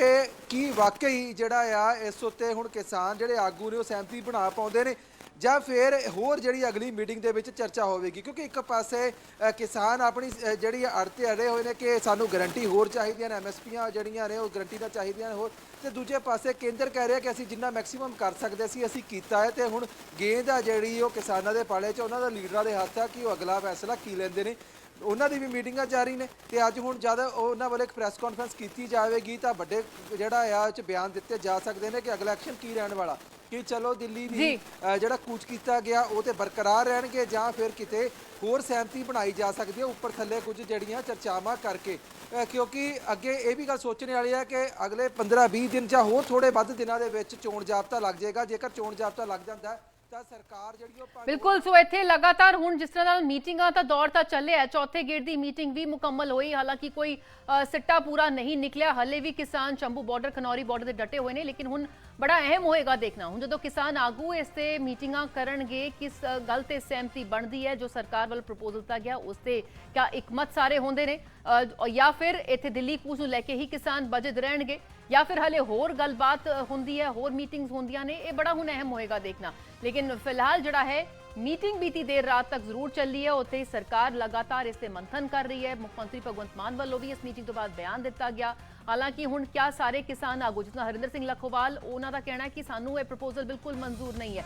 ਕੀ ਵਾਕਈ ਜਿਹੜਾ ਆ ਇਸ ਉੱਤੇ ਹੁਣ ਕਿਸਾਨ ਜਿਹੜੇ ਆਗੂ ਨੇ ਉਹ ਸਹਿਮਤੀ ਬਣਾ ਪਾਉਂਦੇ ਨੇ ਜਾਂ ਫਿਰ ਹੋਰ ਜਿਹੜੀ ਅਗਲੀ ਮੀਟਿੰਗ ਦੇ ਵਿੱਚ ਚਰਚਾ ਹੋਵੇਗੀ? ਕਿਉਂਕਿ ਇੱਕ ਪਾਸੇ ਕਿਸਾਨ ਆਪਣੀ ਅ, ਜਿਹੜੀ ਅੜਤੇ ਅੜੇ ਹੋਏ ਨੇ ਕਿ ਸਾਨੂੰ ਗਾਰੰਟੀ ਹੋਰ ਚਾਹੀਦੀਆਂ ਨੇ ਐਮਐਸਪੀਆਂ ਜਿਹੜੀਆਂ ਨੇ ਉਹ ਗਾਰੰਟੀ ਦਾ ਚਾਹੀਦੀਆਂ ਨੇ ਹੋਰ ਤੇ ਦੂਜੇ ਪਾਸੇ ਕੇਂਦਰ ਕਹਿ ਰਿਹਾ ਕਿ ਅਸੀਂ ਜਿੰਨਾ ਮੈਕਸਿਮਮ ਕਰ ਸਕਦੇ ਸੀ ਅਸੀਂ ਕੀਤਾ ਹੈ ਤੇ ਹੁਣ ਗੇਂਦ ਆ ਜਿਹੜੀ ਉਹ ਕਿਸਾਨਾਂ ਦੇ ਪਾਲੇ 'ਚ ਉਹਨਾਂ ਦਾ ਲੀਡਰਾਂ ਦੇ ਹੱਥ ਆ ਕਿ ਉਹ ਅਗਲਾ ਫੈਸਲਾ ਕੀ ਲੈਂਦੇ ਨੇ? ਉਹਨਾਂ ਦੀ ਵੀ ਮੀਟਿੰਗਾਂ ਜਾਰੀ ਨੇ ਤੇ ਅੱਜ ਹੁਣ ਜਦ ਉਹਨਾਂ ਵੱਲੋਂ ਇੱਕ ਪ੍ਰੈਸ ਕਾਨਫਰੰਸ ਕੀਤੀ ਜਾਵੇਗੀ ਤਾਂ ਵੱਡੇ ਜਿਹੜਾ ਆ 'ਚ ਬਿਆਨ ਦਿੱਤੇ ਜਾ ਸਕਦੇ ਨੇ ਕਿ ਅਗਲਾ ਐਕਸ਼ਨ ਕੀ ਰਹਿਣ ਵਾਲਾ ਕਿ ਚਲੋ ਦਿੱਲੀ ਦੀ ਜਿਹੜਾ ਕੂਚ ਕੀਤਾ ਗਿਆ ਉਹ ਤੇ ਬਰਕਰਾਰ ਰਹਿਣਗੇ ਜਾਂ ਫਿਰ ਕਿਤੇ ਹੋਰ ਸਹਿਮਤੀ ਬਣਾਈ ਜਾ ਸਕਦੀ ਹੈ ਉੱਪਰ ਥੱਲੇ ਕੁਝ ਜਿਹੜੀਆਂ ਚਰਚਾਵਾਂ ਕਰਕੇ। ਕਿਉਂਕਿ ਅੱਗੇ ਇਹ ਵੀ ਗੱਲ ਸੋਚਣ ਵਾਲੀ ਹੈ ਕਿ ਅਗਲੇ 15-20 ਦਿਨ ਜਾਂ ਹੋਰ ਥੋੜੇ ਵੱਧ ਦਿਨਾਂ ਦੇ ਵਿੱਚ ਚੋਣ ਜਾਬਤਾ ਲੱਗ ਜਾਏਗਾ ਜੇਕਰ ਚੋਣ ਜਾਬਤਾ ਲੱਗ ਜਾਂਦਾ ਤਾਂ ਸਰਕਾਰ ਜਿਹੜੀ ਉਹ ਬਿਲਕੁਲ, ਸੋ ਇੱਥੇ ਲਗਾਤਾਰ ਹੁਣ ਜਿਸ ਤਰ੍ਹਾਂ ਨਾਲ ਮੀਟਿੰਗਾਂ ਤਾਂ ਦੌਰ ਤਾਂ ਚੱਲਿਆ ਚੌਥੇ ਗੇੜ ਦੀ ਮੀਟਿੰਗ ਵੀ ਮੁਕੰਮਲ ਹੋਈ, ਹਾਲਾਂਕਿ ਕੋਈ ਸਿੱਟਾ ਪੂਰਾ ਨਹੀਂ ਨਿਕਲਿਆ, ਹੱਲੇ ਵੀ ਕਿਸਾਨ ਚੰਬੂ ਬਾਰਡਰ ਖਨੌਰੀ ਬਾਰਡਰ ਦੇ ਡਟੇ ਹੋਏ ਨੇ, ਲੇਕਿਨ ਹੁਣ ਬੜਾ ਅਹਿਮ ਹੋਏਗਾ ਦੇਖਣਾ ਹੁਣ ਜਦੋਂ ਕਿਸਾਨ ਆਗੂ ਇਸ ਤੇ ਮੀਟਿੰਗਾਂ ਕਰਨਗੇ ਕਿਸ ਅ, ਗੱਲ ਤੇ ਸਹਿਮਤੀ ਬਣਦੀ ਹੈ ਜੋ ਸਰਕਾਰ ਵੱਲ ਪ੍ਰਪੋਜ਼ਲ ਦਿੱਤਾ ਗਿਆ ਉਸ ਤੇ ਕਿਆ ਇਕਮਤ ਸਾਰੇ ਹੁੰਦੇ ਨੇ ਅ, ਜਾਂ ਫਿਰ ਇੱਥੇ ਦਿੱਲੀ ਕੂਚ ਨੂੰ ਲੈ ਕੇ ਹੀ ਕਿਸਾਨ ਬਜਟ ਰਹਿਣਗੇ ਜਾਂ ਫਿਰ ਹਲੇ ਹੋਰ ਗੱਲਬਾਤ ਹੁੰਦੀ ਹੈ ਹੋਰ ਮੀਟਿੰਗਸ ਹੁੰਦੀਆਂ ਨੇ ਇਹ ਬੜਾ ਹੁਣ ਅਹਿਮ ਹੋਏਗਾ ਦੇਖਣਾ ਲੇਕਿਨ ਫਿਲਹਾਲ ਜਿਹੜਾ ਹੈ ਮੀਟਿੰਗ ਬੀਤੀ ਦੇਰ ਰਾਤ ਤੱਕ ਜ਼ਰੂਰ ਚੱਲੀ ਹੈ। ਉੱਥੇ ਹੀ ਸਰਕਾਰ ਲਗਾਤਾਰ ਇਸ ਤੇ ਮੰਥਨ ਕਰ ਰਹੀ ਹੈ। ਮੁੱਖ ਮੰਤਰੀ ਭਗਵੰਤ ਮਾਨ ਵੱਲੋਂ ਵੀ ਇਸ ਮੀਟਿੰਗ ਤੋਂ ਬਾਅਦ ਬਿਆਨ ਦਿੱਤਾ ਗਿਆ। ਹਾਲਾਂਕਿ ਹੁਣ ਕਿਆ ਸਾਰੇ ਕਿਸਾਨ ਆਗੂ ਜਿਸਨਾ ਹਰਿੰਦਰ ਸਿੰਘ ਲਖੋਵਾਲ ਉਹਨਾਂ ਦਾ ਕਹਿਣਾ ਹੈ ਕਿ ਸਾਨੂੰ ਇਹ ਪ੍ਰਪੋਜ਼ਲ ਬਿਲਕੁਲ ਮਨਜ਼ੂਰ ਨਹੀਂ ਹੈ।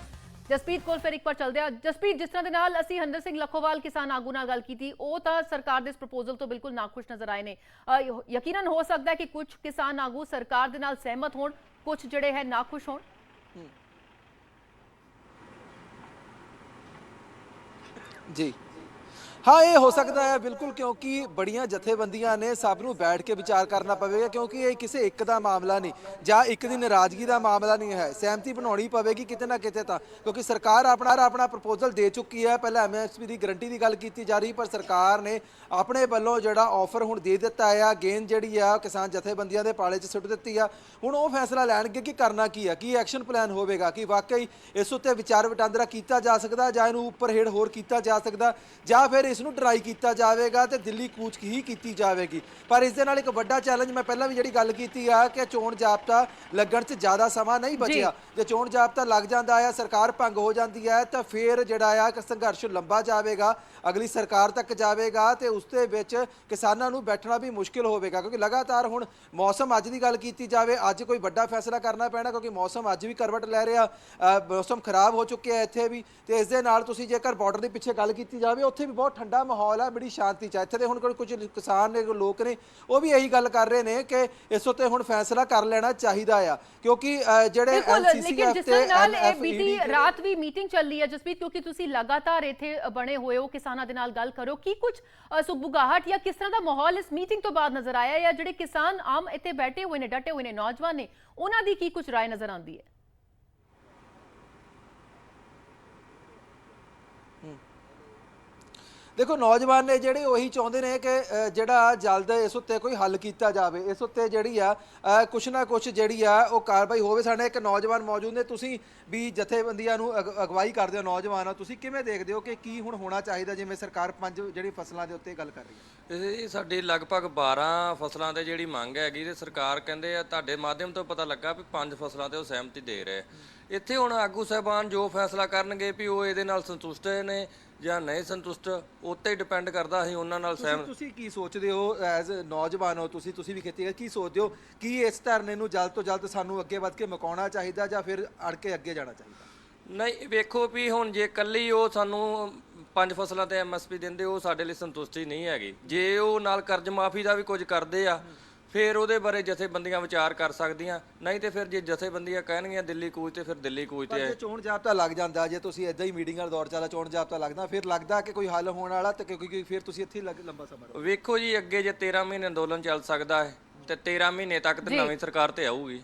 ਜਸਪੀਤ ਕੋਲ ਫਿਰ ਇੱਕ ਵਾਰ ਚੱਲਦੇ ਆ ਜਸਪੀਤ ਜਿਸ ਤਰ੍ਹਾਂ ਦੇ ਨਾਲ ਅਸੀਂ ਹਰਿੰਦਰ ਸਿੰਘ ਲਖੋਵਾਲ ਕਿਸਾਨ ਆਗੂ ਨਾਲ ਗੱਲ ਕੀਤੀ ਉਹ ਤਾਂ ਸਰਕਾਰ ਦੇ ਇਸ ਪ੍ਰਪੋਜ਼ਲ ਤੋਂ ਬਿਲਕੁਲ ਨਾਖੁਸ਼ ਨਜ਼ਰ ਆਏ ਨੇ। ਅ, ਯਕੀਨਨ ਹੋ ਸਕਦਾ ਹੈ ਕਿ ਕੁਝ ਕਿਸਾਨ ਆਗੂ ਸਰਕਾਰ ਦੇ ਨਾਲ ਸਹਿਮਤ ਹੋਣ ਕੁਝ ਜਿਹੜੇ ਹੈ ਨਾਖੁਸ਼ ਹੋਣ। ਜੀ ਹਾਂ, ਇਹ ਹੋ ਸਕਦਾ ਹੈ, ਬਿਲਕੁਲ, ਕਿਉਂਕਿ ਬੜੀਆਂ ਜਥੇਬੰਦੀਆਂ ਨੇ ਸਭ ਨੂੰ ਬੈਠ ਕੇ ਵਿਚਾਰ ਕਰਨਾ ਪਵੇਗਾ, ਕਿਉਂਕਿ ਇਹ ਕਿਸੇ ਇੱਕ ਦਾ ਮਾਮਲਾ ਨਹੀਂ, ਜਾਂ ਇੱਕ ਦੀ ਨਾਰਾਜ਼ਗੀ ਦਾ ਮਾਮਲਾ ਨਹੀਂ ਹੈ। ਸਹਿਮਤੀ ਬਣਾਉਣੀ ਪਵੇਗੀ ਕਿਤੇ ਨਾ ਕਿਤੇ ਤਾਂ, ਕਿਉਂਕਿ ਸਰਕਾਰ ਆਪਣਾ ਆਪਣਾ ਪ੍ਰਪੋਜ਼ਲ ਦੇ ਚੁੱਕੀ ਹੈ। ਪਹਿਲਾਂ ਐਮਐਸਪੀ ਦੀ ਗਰੰਟੀ ਦੀ ਗੱਲ ਕੀਤੀ ਜਾ ਰਹੀ, ਪਰ ਸਰਕਾਰ ਨੇ ਆਪਣੇ ਵੱਲੋਂ ਜਿਹੜਾ ਆਫਰ ਹੁਣ ਦੇ ਦਿੱਤਾ ਆ ਗੇਂਦ ਜਿਹੜੀ ਆ ਕਿਸਾਨ ਜਥੇਬੰਦੀਆਂ ਦੇ ਪਾਲੇ 'ਚ ਸੁੱਟ ਦਿੱਤੀ ਆ। ਹੁਣ ਉਹ ਫੈਸਲਾ ਲੈਣਗੇ ਕਿ ਕਰਨਾ ਕੀ ਆ, ਕੀ ਐਕਸ਼ਨ ਪਲਾਨ ਹੋਵੇਗਾ, ਕਿ ਵਾਕਈ ਇਸ ਉੱਤੇ ਵਿਚਾਰ ਵਟਾਂਦਰਾ ਕੀਤਾ ਜਾ ਸਕਦਾ, ਜਾਂ ਇਹਨੂੰ ਉੱਪਰ ਹੇਠ ਹੋਰ ਕੀਤਾ ਜਾ ਸਕਦਾ, ਜਾਂ ਫਿਰ ਇਸ ਨੂੰ ਟਰਾਈ ਕੀਤਾ ਜਾਵੇਗਾ ਤੇ ਦਿੱਲੀ ਕੂਚ ਹੀ ਕੀਤੀ ਜਾਵੇਗੀ। ਪਰ ਇਸ ਦੇ ਨਾਲ ਇੱਕ ਵੱਡਾ ਚੈਲੰਜ ਮੈਂ ਪਹਿਲਾਂ ਵੀ ਜਿਹੜੀ ਗੱਲ ਕੀਤੀ ਆ ਕਿ ਚੋਣ ਜਾਬਤਾ ਲੱਗਣ 'ਚ ਜ਼ਿਆਦਾ ਸਮਾਂ ਨਹੀਂ ਬਚਿਆ। ਜੇ ਚੋਣ ਜਾਬਤਾ ਲੱਗ ਜਾਂਦਾ ਆ ਸਰਕਾਰ ਭੰਗ ਹੋ ਜਾਂਦੀ ਹੈ ਤਾਂ ਫਿਰ ਜਿਹੜਾ ਆ ਕਿ ਸੰਘਰਸ਼ ਲੰਬਾ ਜਾਵੇਗਾ ਅਗਲੀ ਸਰਕਾਰ ਤੱਕ ਜਾਵੇਗਾ ਤੇ ਉਸ ਦੇ ਵਿੱਚ ਕਿਸਾਨਾਂ ਨੂੰ ਬੈਠਣਾ ਵੀ ਮੁਸ਼ਕਿਲ ਹੋਵੇਗਾ। ਕਿਉਂਕਿ ਲਗਾਤਾਰ ਹੁਣ ਮੌਸਮ ਅੱਜ ਦੀ ਗੱਲ ਕੀਤੀ ਜਾਵੇ ਅੱਜ ਕੋਈ ਵੱਡਾ ਫੈਸਲਾ ਕਰਨਾ ਪੈਣਾ ਕਿਉਂਕਿ ਮੌਸਮ ਅੱਜ ਵੀ ਕਰਵਟ ਲੈ ਰਿਹਾ। ਮੌਸਮ ਖਰਾਬ ਹੋ ਚੁੱਕਿਆ ਇੱਥੇ ਵੀ ਤੇ ਇਸ ਦੇ ਨਾਲ ਤੁਸੀਂ ਜੇਕਰ ਬਾਰਡਰ ਦੇ ਪਿੱਛੇ ਗੱਲ ਕੀਤੀ ਜਾਵੇ ਉੱਥੇ ਵੀ ਬਹੁਤ ਠੰਡਾ ਮਾਹੌਲ ਹੈ ਬੜੀ ਸ਼ਾਂਤੀ ਚ ਹੈ। ਇੱਥੇ ਦੇ ਹੁਣ ਕੋਈ ਕੁਝ ਕਿਸਾਨ ਨੇ ਲੋਕ ਨੇ ਉਹ ਵੀ ਇਹੀ ਗੱਲ ਕਰ ਰਹੇ ਨੇ ਕਿ ਇਸ ਉੱਤੇ ਹੁਣ ਫੈਸਲਾ ਕਰ ਲੈਣਾ ਚਾਹੀਦਾ ਆ। ਕਿਉਂਕਿ ਅ, ਜਿਹੜੇ ਬਿਲਕੁਲ ਲੇਕਿਨ NCCF ਜਿਸ ਤੇ ਤਰ੍ਹਾਂ ਨਾਲ ਇਹ NFED ਬੀਤੀ ਜਿਹੜੇ- ਰਾਤ ਵੀ ਮੀਟਿੰਗ ਚੱਲ ਰਹੀ ਹੈ ਜਸਪੀਤ ਕਿਉਂਕਿ ਤੁਸੀਂ ਲਗਾਤਾਰ ਇੱਥੇ ਬਣੇ ਹੋਏ ਹੋ ਕਿਸਾਨਾਂ ਦੇ ਨਾਲ ਗੱਲ ਕਰੋ। ਕੀ ਕੁਝ ਅ, ਸੁਗਬੁਗਾਹਟ ਜਾਂ ਕਿਸ ਤਰ੍ਹਾਂ ਦਾ ਮਾਹੌਲ ਇਸ ਮੀਟਿੰਗ ਤੋਂ ਬਾਅਦ ਨਜ਼ਰ ਆਇਆ ਜਾਂ ਜਿਹੜੇ ਕਿਸਾਨ ਆਮ ਇੱਥੇ ਬੈਠੇ ਹੋਏ ਨੇ ਡਟੇ ਹੋਏ ਨੇ ਨੌਜਵਾਨ ਨੇ ਉਹਨਾਂ ਦੀ ਕੀ ਕੁਝ ਰਾਏ ਨਜ਼ਰ ਆਉਂਦੀ ਹੈ? ਦੇਖੋ, ਨੌਜਵਾਨ ਨੇ ਜਿਹੜੇ ਉਹੀ ਚਾਹੁੰਦੇ ਨੇ ਕਿ ਜਿਹੜਾ ਜਲਦ ਇਸ ਉੱਤੇ ਕੋਈ ਹੱਲ ਕੀਤਾ ਜਾਵੇ, ਇਸ ਉੱਤੇ ਜਿਹੜੀ ਆ ਕੁਛ ਨਾ ਕੁਛ ਜਿਹੜੀ ਆ, ਉਹ ਕਾਰਵਾਈ ਹੋਵੇ ਸਾਡੇ ਇੱਕ ਨੌਜਵਾਨ ਮੌਜੂਦ ਨੇ, ਤੁਸੀਂ ਵੀ ਜਥੇਬੰਦੀਆਂ ਨੂੰ ਅਗ- ਅਗਵਾਈ ਕਰਦੇ ਹੋ, ਨੌਜਵਾਨ ਤੁਸੀਂ ਕਿਵੇਂ ਦੇਖਦੇ ਹੋ ਕਿ ਕੀ ਹੁਣ ਹੋਣਾ ਚਾਹੀਦਾ, ਜਿਵੇਂ ਸਰਕਾਰ ਪੰਜ ਜਿਹੜੀ ਫਸਲਾਂ ਦੇ ਉੱਤੇ ਗੱਲ ਕਰ ਰਹੀ ਹੈ? ਇਹ ਸਾਡੀ ਲਗਭਗ 12 ਫਸਲਾਂ ਤੇ ਜਿਹੜੀ ਮੰਗ ਹੈਗੀ, ਤੇ ਸਰਕਾਰ ਕਹਿੰਦੇ ਆ, ਤੁਹਾਡੇ ਮਾਧਿਅਮ ਤੋਂ ਪਤਾ ਲੱਗਾ ਵੀ ਪੰਜ ਫਸਲਾਂ ਤੇ ਉਹ ਸਹਿਮਤੀ ਦੇ ਰਹੇ। ਇੱਥੇ ਹੁਣ ਆਗੂ ਸਾਹਿਬਾਨ ਜੋ ਫੈਸਲਾ ਕਰਨਗੇ ਵੀ ਉਹ ਇਹਦੇ ਨਾਲ ਸੰਤੁਸ਼ਟ ਨੇ ਜਾਂ ਨਹੀਂ ਸੰਤੁਸ਼ਟ ਉੱਤੇ ਡਿਪੈਂਡ ਕਰਦਾ ਅਸੀਂ ਉਹਨਾਂ ਨਾਲ ਤੁਸੀਂ ਸਹਿਮ ਤੁਸੀਂ ਕੀ ਸੋਚਦੇ ਹੋ ਐਜ਼ ਨੌਜਵਾਨ ਹੋ ਤੁਸੀਂ? ਤੁਸੀਂ ਵੀ ਖੇਤੀ ਕੀ ਸੋਚਦੇ ਹੋ ਕੀ ਇਸ ਧਰਨੇ ਨੂੰ ਜਲਦ ਤੋਂ ਜਲਦ ਸਾਨੂੰ ਅੱਗੇ ਵੱਧ ਕੇ ਮੁਕਾਉਣਾ ਚਾਹੀਦਾ ਜਾਂ ਫਿਰ ਅੜ ਕੇ ਅੱਗੇ ਜਾਣਾ ਚਾਹੀਦਾ? ਨਹੀਂ ਵੇਖੋ ਵੀ ਹੁਣ ਜੇ ਕੱਲੀ ਉਹ ਸਾਨੂੰ ਪੰਜ ਫਸਲਾਂ ਤੇ ਐਮਐਸਪੀ ਦਿੰਦੇ ਉਹ ਸਾਡੇ ਲਈ ਸੰਤੁਸ਼ਟੀ ਨਹੀਂ ਹੈਗੀ। ਜੇ ਉਹ ਨਾਲ ਕਰਜ਼ ਮਾਫੀ ਦਾ ਵੀ ਕੁਝ ਕਰਦੇ ਆ ਫਿਰ ਉਹਦੇ ਬਾਰੇ ਜਥੇਬੰਦੀਆਂ ਵਿਚਾਰ ਕਰ ਸਕਦੀਆਂ ਨਹੀਂ ਤੇ ਫਿਰ ਜੇ ਜਥੇਬੰਦੀਆਂ ਕਹਿਣਗੀਆਂ ਦਿੱਲੀ ਕੂਚ ਤੇ ਫਿਰ ਦਿੱਲੀ ਕੂਚ ਪਰ ਤੇ ਜੇ ਚੋਣ ਜਾਬਤਾ ਲੱਗ ਜਾਂਦਾ ਜੇ ਤੁਸੀਂ ਇਦਾਂ ਹੀ ਮੀਟਿੰਗਾਂ ਦਾ ਦੌਰ ਚੱਲਾ ਚੋਣ ਜਾਬਤਾ ਲੱਗਦਾ ਫਿਰ ਲੱਗਦਾ ਕਿ ਕੋਈ ਹੱਲ ਹੋਣ ਵਾਲਾ ਤੇ ਕਿਉਂਕਿ ਫਿਰ ਤੁਸੀਂ ਇੱਥੇ ਹੀ ਲੱਗ- ਲੰਬਾ ਸਮਾਂ ਰਹੋ। ਵੇਖੋ ਜੀ ਅੱਗੇ ਜੇ 13 ਮਹੀਨੇ ਅੰਦੋਲਨ ਚੱਲ ਸਕਦਾ ਹੈ ਤੇ 13 ਮਹੀਨੇ ਤੱਕ ਤੇ ਨਵੀਂ ਸਰਕਾਰ ਤੇ ਆਊਗੀ।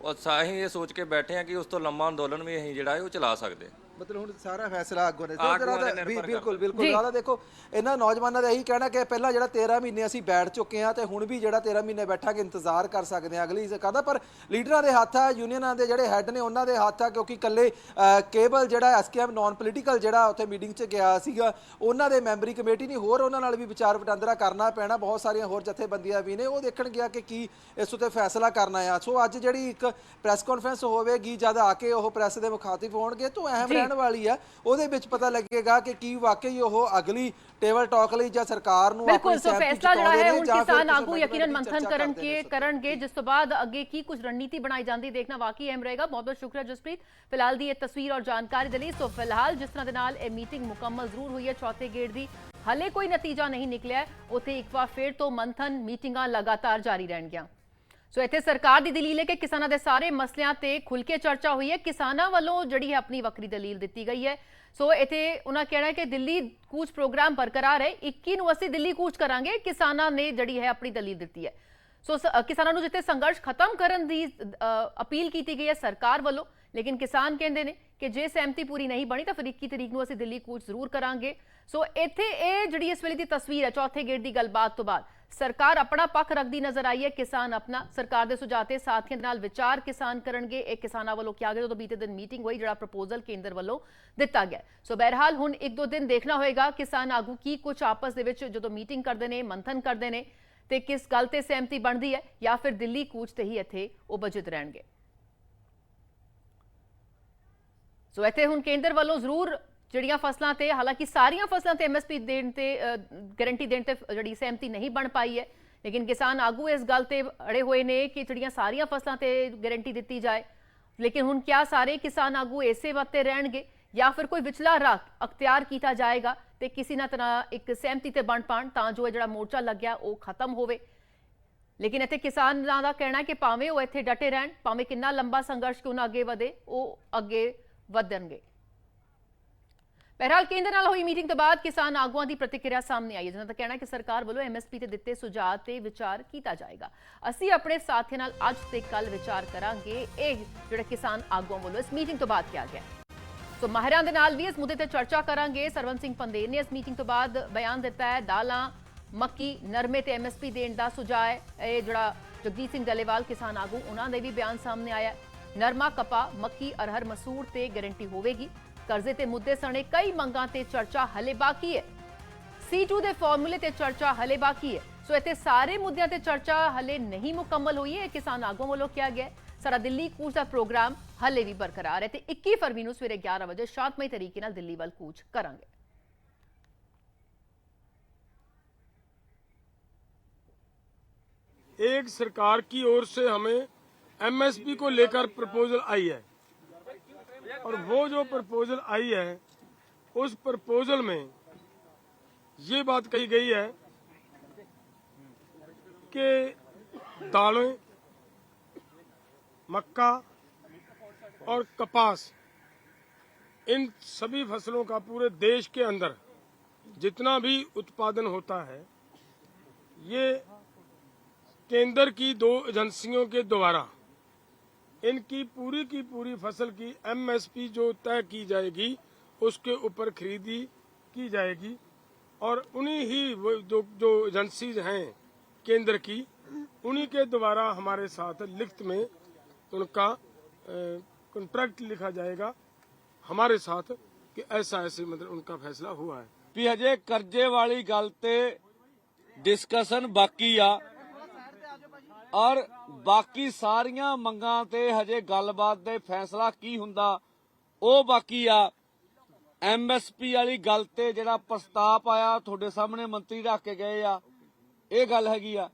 ਉਹ ਸਾਹੀਂ ਇਹ ਸੋਚ ਕੇ ਬੈਠੇ ਆ ਕਿ ਉਸ ਤੋਂ ਲੰਮਾ ਅੰਦੋਲਨ ਵੀ ਅਸੀਂ ਜਿਹੜਾ ਹੈ ਉਹ ਚਲਾ ਸਕਦੇ ਮਤਲਬ ਹੁਣ ਸਾਰਾ ਫੈਸਲਾ ਅੱਗੋਂ ਨੇ। ਆਗੂਆਂ ਤੇ ਨਿਰਭਰ ਵੀ- ਕਰਦਾ। ਬਿਲਕੁਲ ਬਿਲਕੁਲ। ਜ਼ਿਆਦਾ ਦੇਖੋ ਇਹਨਾਂ ਨੌਜਵਾਨਾਂ ਦਾ ਇਹੀ ਕਹਿਣਾ ਕਿ ਪਹਿਲਾਂ ਜਿਹੜਾ 13 ਮਹੀਨੇ ਅਸੀਂ ਬੈਠ ਚੁੱਕੇ ਹਾਂ ਤੇ ਹੁਣ ਵੀ ਜਿਹੜਾ 13 ਮਹੀਨੇ ਬੈਠਾਂਗੇ ਇੰਤਜ਼ਾਰ ਕਰ ਸਕਦੇ ਹਾਂ ਅਗਲੀ ਸਰਕਾਰ ਦਾ ਪਰ ਲੀਡਰਾਂ ਦੇ ਹੱਥ ਆ ਯੂਨੀਅਨਾਂ ਦੇ ਜਿਹੜੇ ਹੈੱਡ ਨੇ ਉਹਨਾਂ ਦੇ ਹੱਥ ਆ ਕਿਉਂਕਿ ਕੱਲੇ ਅ, ਕੇਵਲ ਜਿਹੜਾ ਐਸਕੇਐਮ ਨਾਨ ਪੋਲੀਟੀਕਲ ਜਿਹੜਾ ਉੱਥੇ ਮੀਟਿੰਗ 'ਚ ਗਿਆ ਸੀਗਾ ਉਹਨਾਂ ਦੇ ਮੈਂਬਰੀ ਕਮੇਟੀ ਨਹੀਂ ਹੋਰ ਉਹਨਾਂ ਨਾਲ ਵੀ ਵਿਚਾਰ ਵਟਾਂਦਰਾ ਕਰਨਾ ਪੈਣਾ ਬਹੁਤ ਸਾਰੀਆਂ ਹੋਰ ਜਥੇਬੰਦੀਆਂ ਵੀ ਨੇ ਉਹ ਦੇਖਣ ਗਿਆ ਕਿ ਕੀ ਇਸ ਉੱਤੇ ਫੈਸਲਾ ਕਰਨਾ ਆ। ਸੋ ਅੱਜ ਜਿਹੜੀ ਇੱਕ ਪ੍ਰੈਸ ਕਾਨਫਰੰਸ ਹੋਵੇਗੀ ਜਦ ਆ ਕੇ ਉਹ ਪ੍ਰੈਸ ਦੇ ਮੁਖਾਤਿਬ ਹੋਣਗੇ ਤਾਂ ਅਹਿਮ ਰਹਿਣ ਵਾਲੀ ਆ ਉਹਦੇ ਵਿੱਚ ਪਤਾ ਲੱਗੇਗਾ ਕਿ ਕੀ ਵਾਕਈ ਉਹ ਅਗਲੀ ਟੇਬਲ ਟਾਕ ਲਈ ਜਾਂ ਸਰਕਾਰ ਨੂੰ ਬਿਲਕੁਲ ਸੋ ਫੈਸਲਾ ਜਿਹੜਾ ਹੈ ਹੁਣ ਕਿਸਾਨ ਕਿਸੇ ਆਗੂ ਯਕੀਨਨ ਮੰਥਨ ਚਰਚਾ ਕਰਨ ਕਰਦੇ ਕੇ ਨੇ। ਕਰਨਗੇ ਜਿਸ ਤੋਂ ਬਾਅਦ ਅੱਗੇ ਕੀ ਕੁਝ ਰਣਨੀਤੀ ਬਣਾਈ ਜਾਂਦੀ ਦੇਖਣਾ ਵਾਕਈ ਅਹਿਮ ਰਹੇਗਾ ਬਹੁਤ ਬਹੁਤ ਸ਼ੁਕਰੀਆ ਜਸਪ੍ਰੀਤ ਫਿਲਹਾਲ ਦੀ ਇਹ ਤਸਵੀਰ ਔਰ ਜਾਣਕਾਰੀ ਦੇ ਲਈ ਸੋ ਫਿਲਹਾਲ ਜਿਸ ਤਰ੍ਹਾਂ ਦੇ ਨਾਲ ਇਹ ਮੀਟਿੰਗ ਮੁਕੰਮਲ ਜ਼ਰੂਰ ਹੋਈ ਹੈ ਚੌਥੇ ਗੇੜ ਦੀ ਹਲੇ ਕੋਈ ਨਤੀਜਾ ਨਹੀਂ ਨਿਕਲਿਆ। ਉੱਥੇ ਇੱਕ ਵਾਰ ਫੇਰ ਤੋਂ ਮੰਥਨ ਮੀਟਿੰਗਾਂ ਲਗਾਤਾਰ ਜਾਰੀ ਰਹਿਣਗੀਆਂ ਸੋ ਇੱਥੇ ਸਰਕਾਰ ਦੀ ਦਲੀਲ ਹੈ ਕਿ ਕਿਸਾਨਾਂ ਦੇ ਸਾਰੇ ਮਸਲਿਆਂ ਤੇ ਖੁੱਲ ਕੇ ਚਰਚਾ ਹੋਈ ਹੈ। ਕਿਸਾਨਾਂ ਵੱਲੋਂ ਜਿਹੜੀ ਹੈ ਆਪਣੀ ਵੱਖਰੀ ਦਲੀਲ ਦਿੱਤੀ ਗਈ ਹੈ। ਸੋ ਇੱਥੇ ਉਹਨਾਂ ਕਹਿਣਾ ਹੈ ਕਿ ਦਿੱਲੀ ਕੂਚ ਪ੍ਰੋਗਰਾਮ ਬਰਕਰਾਰ ਹੈ। 21 ਨੂੰ ਅਸੀਂ ਦਿੱਲੀ ਕੂਚ ਕਰਾਂਗੇ। ਕਿਸਾਨਾਂ ਨੇ ਜਿਹੜੀ ਹੈ ਆਪਣੀ ਦਲੀਲ ਦਿੱਤੀ ਹੈ। ਸੋ ਸ- ਕਿਸਾਨਾਂ ਨੂੰ ਜਿੱਥੇ ਸੰਘਰਸ਼ ਖਤਮ ਕਰਨ ਦੀ ਅਪੀਲ ਕੀਤੀ ਗਈ ਹੈ ਸਰਕਾਰ ਵੱਲੋਂ, ਲੇਕਿਨ ਕਿਸਾਨ ਕਹਿੰਦੇ ਨੇ ਕਿ ਜੇ ਸਹਿਮਤੀ ਪੂਰੀ ਨਹੀਂ ਬਣੀ ਤਾਂ ਫਿਰ 21 ਤਰੀਕ ਨੂੰ ਅਸੀਂ ਦਿੱਲੀ ਕੂਚ ਜ਼ਰੂਰ ਕਰਾਂਗੇ। ਸੋ ਇੱਥੇ ਇਹ ਜਿਹੜੀ ਇਸ ਵੇਲੇ ਦੀ ਤਸਵੀਰ ਹੈ, ਚੌਥੇ ਗੇੜ ਦੀ ਗੱਲਬਾਤ ਤੋਂ ਬਾਅਦ। ਸਰਕਾਰ ਆਪਣਾ ਪੱਖ ਰੱਖਦੀ ਨਜ਼ਰ ਆਈ ਹੈ। ਕਿਸਾਨ ਆਪਣਾ, ਸਰਕਾਰ ਦੇ ਸੁਝਾਅ ਤੇ ਸਾਥੀਆਂ ਦੇ ਨਾਲ ਵਿਚਾਰ ਕਿਸਾਨ ਕਰਨਗੇ। ਇਹ ਕਿਸਾਨਾਂ ਵੱਲੋਂ ਕਿਹਾ ਗਿਆ, ਜਦੋਂ ਬੀਤੇ ਦਿਨ ਮੀਟਿੰਗ ਹੋਈ, ਜਿਹੜਾ ਪ੍ਰਪੋਜ਼ਲ ਕੇਂਦਰ ਵੱਲੋਂ ਦਿੱਤਾ ਗਿਆ। ਸੋ ਬਹਿਰਹਾਲ ਹੁਣ ਇੱਕ ਦੋ ਦਿਨ ਦੇਖਣਾ ਹੋਏਗਾ ਕਿਸਾਨ ਆਗੂ ਕੀ ਕੁਝ ਆਪਸ ਦੇ ਵਿੱਚ ਜਦੋਂ ਮੀਟਿੰਗ ਕਰਦੇ ਨੇ, ਮੰਥਨ ਕਰਦੇ ਨੇ ਤੇ ਕਿਸ ਗੱਲ ਤੇ ਸਹਿਮਤੀ ਬਣਦੀ ਹੈ ਜਾਂ ਫਿਰ ਦਿੱਲੀ ਕੂਚ ਤੇ ਹੀ ਇੱਥੇ ਉਹ ਬਜਟ ਰਹਿਣਗੇ। ਸੋ ਇੱਥੇ ਹੁਣ ਕੇਂਦਰ ਵੱਲੋਂ ਜ਼ਰੂਰ ਜਿਹੜੀਆਂ ਫਸਲਾਂ ਤੇ, ਹਾਲਾਂਕਿ ਸਾਰੀਆਂ ਫਸਲਾਂ ਤੇ ਐਮਐਸਪੀ ਦੇਣ ਤੇ ਗਾਰੰਟੀ ਦੇਣ ਤੇ ਜਿਹੜੀ ਸਹਿਮਤੀ ਨਹੀਂ ਬਣ ਪਾਈ ਹੈ। ਲੇਕਿਨ ਕਿਸਾਨ ਆਗੂ ਇਸ ਗੱਲ ਤੇ ਅੜੇ ਹੋਏ ਨੇ ਕਿ ਜਿਹੜੀਆਂ ਸਾਰੀਆਂ ਫਸਲਾਂ ਤੇ ਗਾਰੰਟੀ ਦਿੱਤੀ ਜਾਏ। ਲੇਕਿਨ ਹੁਣ ਕਿਆ ਸਾਰੇ ਕਿਸਾਨ ਆਗੂ ਇਸੇ ਵਾਤੇ ਰਹਿਣਗੇ ਜਾਂ ਫਿਰ ਕੋਈ ਵਿਚਲਾ ਰਾਹ ਅਖਤਿਆਰ ਕੀਤਾ ਜਾਏਗਾ ਤੇ ਕਿਸੇ ਨਾ ਤਰ੍ਹਾਂ ਇੱਕ ਸਹਿਮਤੀ ਤੇ ਬਣ ਪਾਣ ਤਾਂ ਜੋ ਇਹ ਜਿਹੜਾ ਮੋਰਚਾ ਲੱਗਿਆ ਉਹ ਖਤਮ ਹੋਵੇ। ਲੇਕਿਨ ਇੱਥੇ ਕਿਸਾਨਾਂ ਦਾ ਕਹਿਣਾ ਹੈ ਕਿ ਭਾਵੇਂ ਉਹ ਇੱਥੇ ਡਟੇ ਰਹਿਣ, ਭਾਵੇਂ ਕਿੰਨਾ ਲੰਬਾ ਸੰਘਰਸ਼ ਕਿਉਂ ਨਾ ਅੱਗੇ ਵਧੇ, ਉਹ ਅੱਗੇ ਵਧਣਗੇ। ਬਹਰਹਾਲ ਕੇਂਦਰ ਨਾਲ ਹੋਈ ਮੀਟਿੰਗ ਤੋਂ ਬਾਅਦ ਕਿਸਾਨ ਆਗੂਆਂ ਦੀ ਪ੍ਰਤੀਕਿਰਿਆ ਸਾਹਮਣੇ ਆਈ ਹੈ, ਜਿਨ੍ਹਾਂ ਦਾ ਕਹਿਣਾ ਹੈ ਕਿ ਸਰਕਾਰ ਵੱਲੋਂ ਐਮਐਸਪੀ ਤੇ ਦਿੱਤੇ ਸੁਝਾਅ ਤੇ ਵਿਚਾਰ ਕੀਤਾ ਜਾਏਗਾ। ਅਸੀਂ ਆਪਣੇ ਸਾਥੀਆਂ ਨਾਲ ਅੱਜ ਤੇ ਕੱਲ ਵਿਚਾਰ ਕਰਾਂਗੇ। ਇਹ ਜਿਹੜਾ ਕਿਸਾਨ ਆਗੂਆਂ ਵੱਲੋਂ ਇਸ ਮੀਟਿੰਗ ਤੋਂ ਬਾਅਦ ਕਿਹਾ ਗਿਆ ਸੋ ਮਾਹਿਰਾਂ ਦੇ ਨਾਲ ਵੀ ਇਸ ਮੁੱਦੇ ਤੇ ਚਰਚਾ ਕਰਾਂਗੇ। ਸਰਵਨ ਸਿੰਘ ਪੰਦੇਰ ਨੇ ਇਸ ਮੀਟਿੰਗ ਤੋਂ ਬਾਅਦ ਬਿਆਨ ਦਿੱਤਾ ਹੈ, ਦਾਲਾਂ, ਮੱਕੀ, ਨਰਮੇ ਤੇ ਐਮਐਸਪੀ ਦੇਣ ਦਾ ਸੁਝਾਅ ਹੈ। ਇਹ ਜਿਹੜਾ ਜਗਜੀਤ ਸਿੰਘ ਡੱਲੇਵਾਲ, ਕਿਸਾਨ ਆਗੂ, ਉਹਨਾਂ ਦੇ ਵੀ ਬਿਆਨ ਸਾਹਮਣੇ ਆਇਆ ਨਰਮਾ ਕਪਾ ਮੱਕੀ, ਅਰਹਰ, ਮਸੂਰ ਤੇ ਗਾਰੰਟੀ ਹੋਵੇਗੀ। ਕਰਜ਼ੇ ਤੇ ਮੁੱਦੇ ਸਣੇ ਕਈ ਮੰਗਾਂ ਤੇ ਚਰਚਾ ਹਲੇ ਬਾਕੀ ਹੈ C2 ਦੇ ਫਾਰਮੂਲੇ ਤੇ ਚਰਚਾ ਹਲੇ ਬਾਕੀ ਹੈ ਸੋ ਇੱਥੇ ਸਾਰੇ ਮੁੱਦਿਆਂ ਤੇ ਚਰਚਾ ਹਲੇ ਨਹੀਂ ਮੁਕੰਮਲ ਹੋਈ ਹੈ ਇਹ ਕਿਸਾਨ ਆਗੂਆਂ ਵੱਲੋਂ ਕਿਹਾ ਗਿਆ ਹੈ। ਸਾਰਾ ਦਿੱਲੀ ਕੂਚ ਦਾ ਪ੍ਰੋਗਰਾਮ ਹਲੇ ਵੀ ਬਰਕਰਾਰ ਹੈ ਤੇ 21 ਫਰਵਰੀ ਨੂੰ ਸਵੇਰੇ 11 ਵਜੇ ਸ਼ਾਂਤਮਈ ਤਰੀਕੇ ਨਾਲ ਦਿੱਲੀ ਵੱਲ ਕੂਚ ਕਰਾਂਗੇ एक सरकार की ओर से हमें एमएसपी को लेकर प्रपोजल आई है और वो जो प्रपोजल आई है, उस प्रपोजल में ये बात कही गई है कि दालें, मक्का और कपास, इन सभी फ़सलों का पूरे देश के अंदर जितना भी उत्पादन होता है, ये केंद्र की दो एजेंसियों के द्वारा इनकी पूरी की पूरी फसल की एमएसपी जो तय की जाएगी उसके ऊपर खरीदी की जाएगी और उन्हीं ही वो जो जो एजेंसीज हैं केंद्र की उन्हीं के द्वारा हमारे साथ लिखित में उनका कॉन्ट्रैक्ट लिखा जाएगा हमारे साथ कि ऐसा ऐसे मतलब उनका फैसला हुआ है ਵੀ ਹਜੇ ਕਰਜ਼ੇ ਵਾਲੀ ਗੱਲ ਤੇ ਡਿਸਕਸ਼ਨ ਬਾਕੀ ਆ ਔਰ ਬਾਕੀ ਸਾਰੀਆਂ ਮੰਗਾਂ ਤੇ ਹਜੇ ਗੱਲਬਾਤ ਦੇ ਫੈਸਲਾ ਕੀ ਹੁੰਦਾ, ਉਹ ਬਾਕੀ ਆ। ਐਮਐਸਪੀ ਵਾਲੀ ਗੱਲ ਤੇ ਜਿਹੜਾ ਪ੍ਰਸਤਾਵ ਆਇਆ, ਤੁਹਾਡੇ ਸਾਹਮਣੇ ਮੰਤਰੀ ਰੱਖ ਕੇ ਗਏ ਆ, ਇਹ ਗੱਲ ਹੈਗੀ ਆ।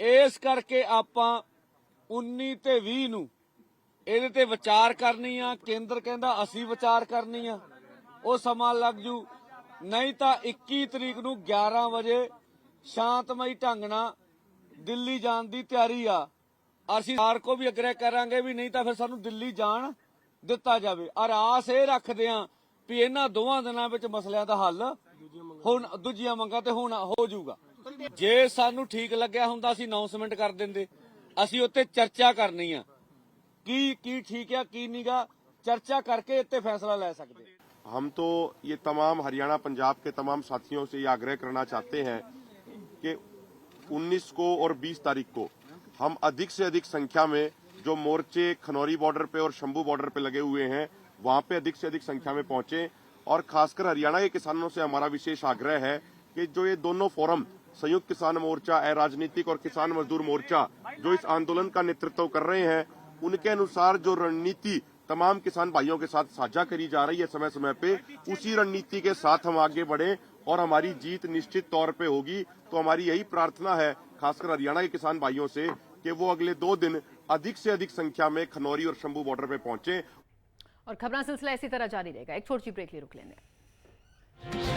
ਇਸ ਕਰਕੇ ਆਪਾਂ 19 ਤੇ 20 ਨੂੰ ਇਹਦੇ ਤੇ ਵਿਚਾਰ ਕਰਨੀ ਆ, ਕੇਂਦਰ ਕਹਿੰਦਾ ਅਸੀਂ ਵਿਚਾਰ ਕਰਨੀ ਆ, ਉਹ ਸਮਾਂ ਲੱਗ ਜੂ। ਨਹੀਂ ਤਾਂ 21 ਤਰੀਕ ਨੂੰ 11 ਵਜੇ ਸ਼ਾਂਤਮਈ ਢੰਗ ਨਾਲ ਦਿੱਲੀ ਜਾਣ ਦੀ ਤਿਆਰੀ ਆ। ਅਸੀਂ ਸਰਕਾਰ ਕੋ ਵੀ ਅਗਰੇ ਕਰਾਂਗੇ ਵੀ ਨਹੀਂ ਤਾਂ ਫਿਰ ਸਾਨੂੰ ਦਿੱਲੀ ਜਾਣ ਦਿੱਤਾ ਜਾਵੇ ਔਰ ਆਸ ਇਹ ਰੱਖਦੇ ਆ ਵੀ ਇਹਨਾਂ ਦੋਵਾਂ ਦਿਨਾਂ ਵਿੱਚ ਮਸਲਿਆਂ ਦਾ ਹੱਲ ਹੁਣ ਦੂਜੀਆਂ ਮੰਗਾਂ ਤੇ ਹੁਣ ਹੋ ਜਾਊਗਾ ਜੇ ਸਾਨੂੰ ਠੀਕ ਲੱਗਿਆ ਹੁੰਦਾ ਅਸੀਂ ਅਨਾਉਂਸਮੈਂਟ ਕਰ ਦਿੰਦੇ ਅਸੀਂ ਉੱਤੇ ਚਰਚਾ ਕਰਨੀ ਆ ਕੀ ਕੀ ਠੀਕ ਆ ਕੀ ਨਹੀਂਗਾ ਚਰਚਾ ਕਰਕੇ ਇੱਥੇ ਫੈਸਲਾ ਲੈ ਸਕਦੇ हम तो ये तमाम हरियाणा पंजाब के तमाम साथियों से ये आग्रह करना चाहते हैं कि 19 को और 20 तारीख को हम अधिक से अधिक संख्या में जो मोर्चे खनौरी बॉर्डर पे और शंभू बॉर्डर पे लगे हुए हैं, वहाँ पे अधिक से अधिक संख्या में पहुँचे। और खासकर हरियाणा के किसानों से हमारा विशेष आग्रह है कि जो ये दोनों फोरम संयुक्त किसान मोर्चा, अराजनीतिक और किसान मजदूर मोर्चा, जो इस आंदोलन का नेतृत्व कर रहे हैं, उनके अनुसार जो रणनीति तमाम किसान भाइयों के साथ साझा करी जा रही है समय समय पे, उसी रणनीति के साथ हम आगे बढ़े और हमारी जीत निश्चित तौर पे होगी। तो हमारी यही प्रार्थना है खासकर हरियाणा के किसान भाइयों से, कि वो अगले दो दिन अधिक से अधिक संख्या में खनौरी और शंभू बॉर्डर पे पहुँचे। और खबर सिलसिला इसी तरह जारी रहेगा। एक छोटी ब्रेक ले रुक लेंगे।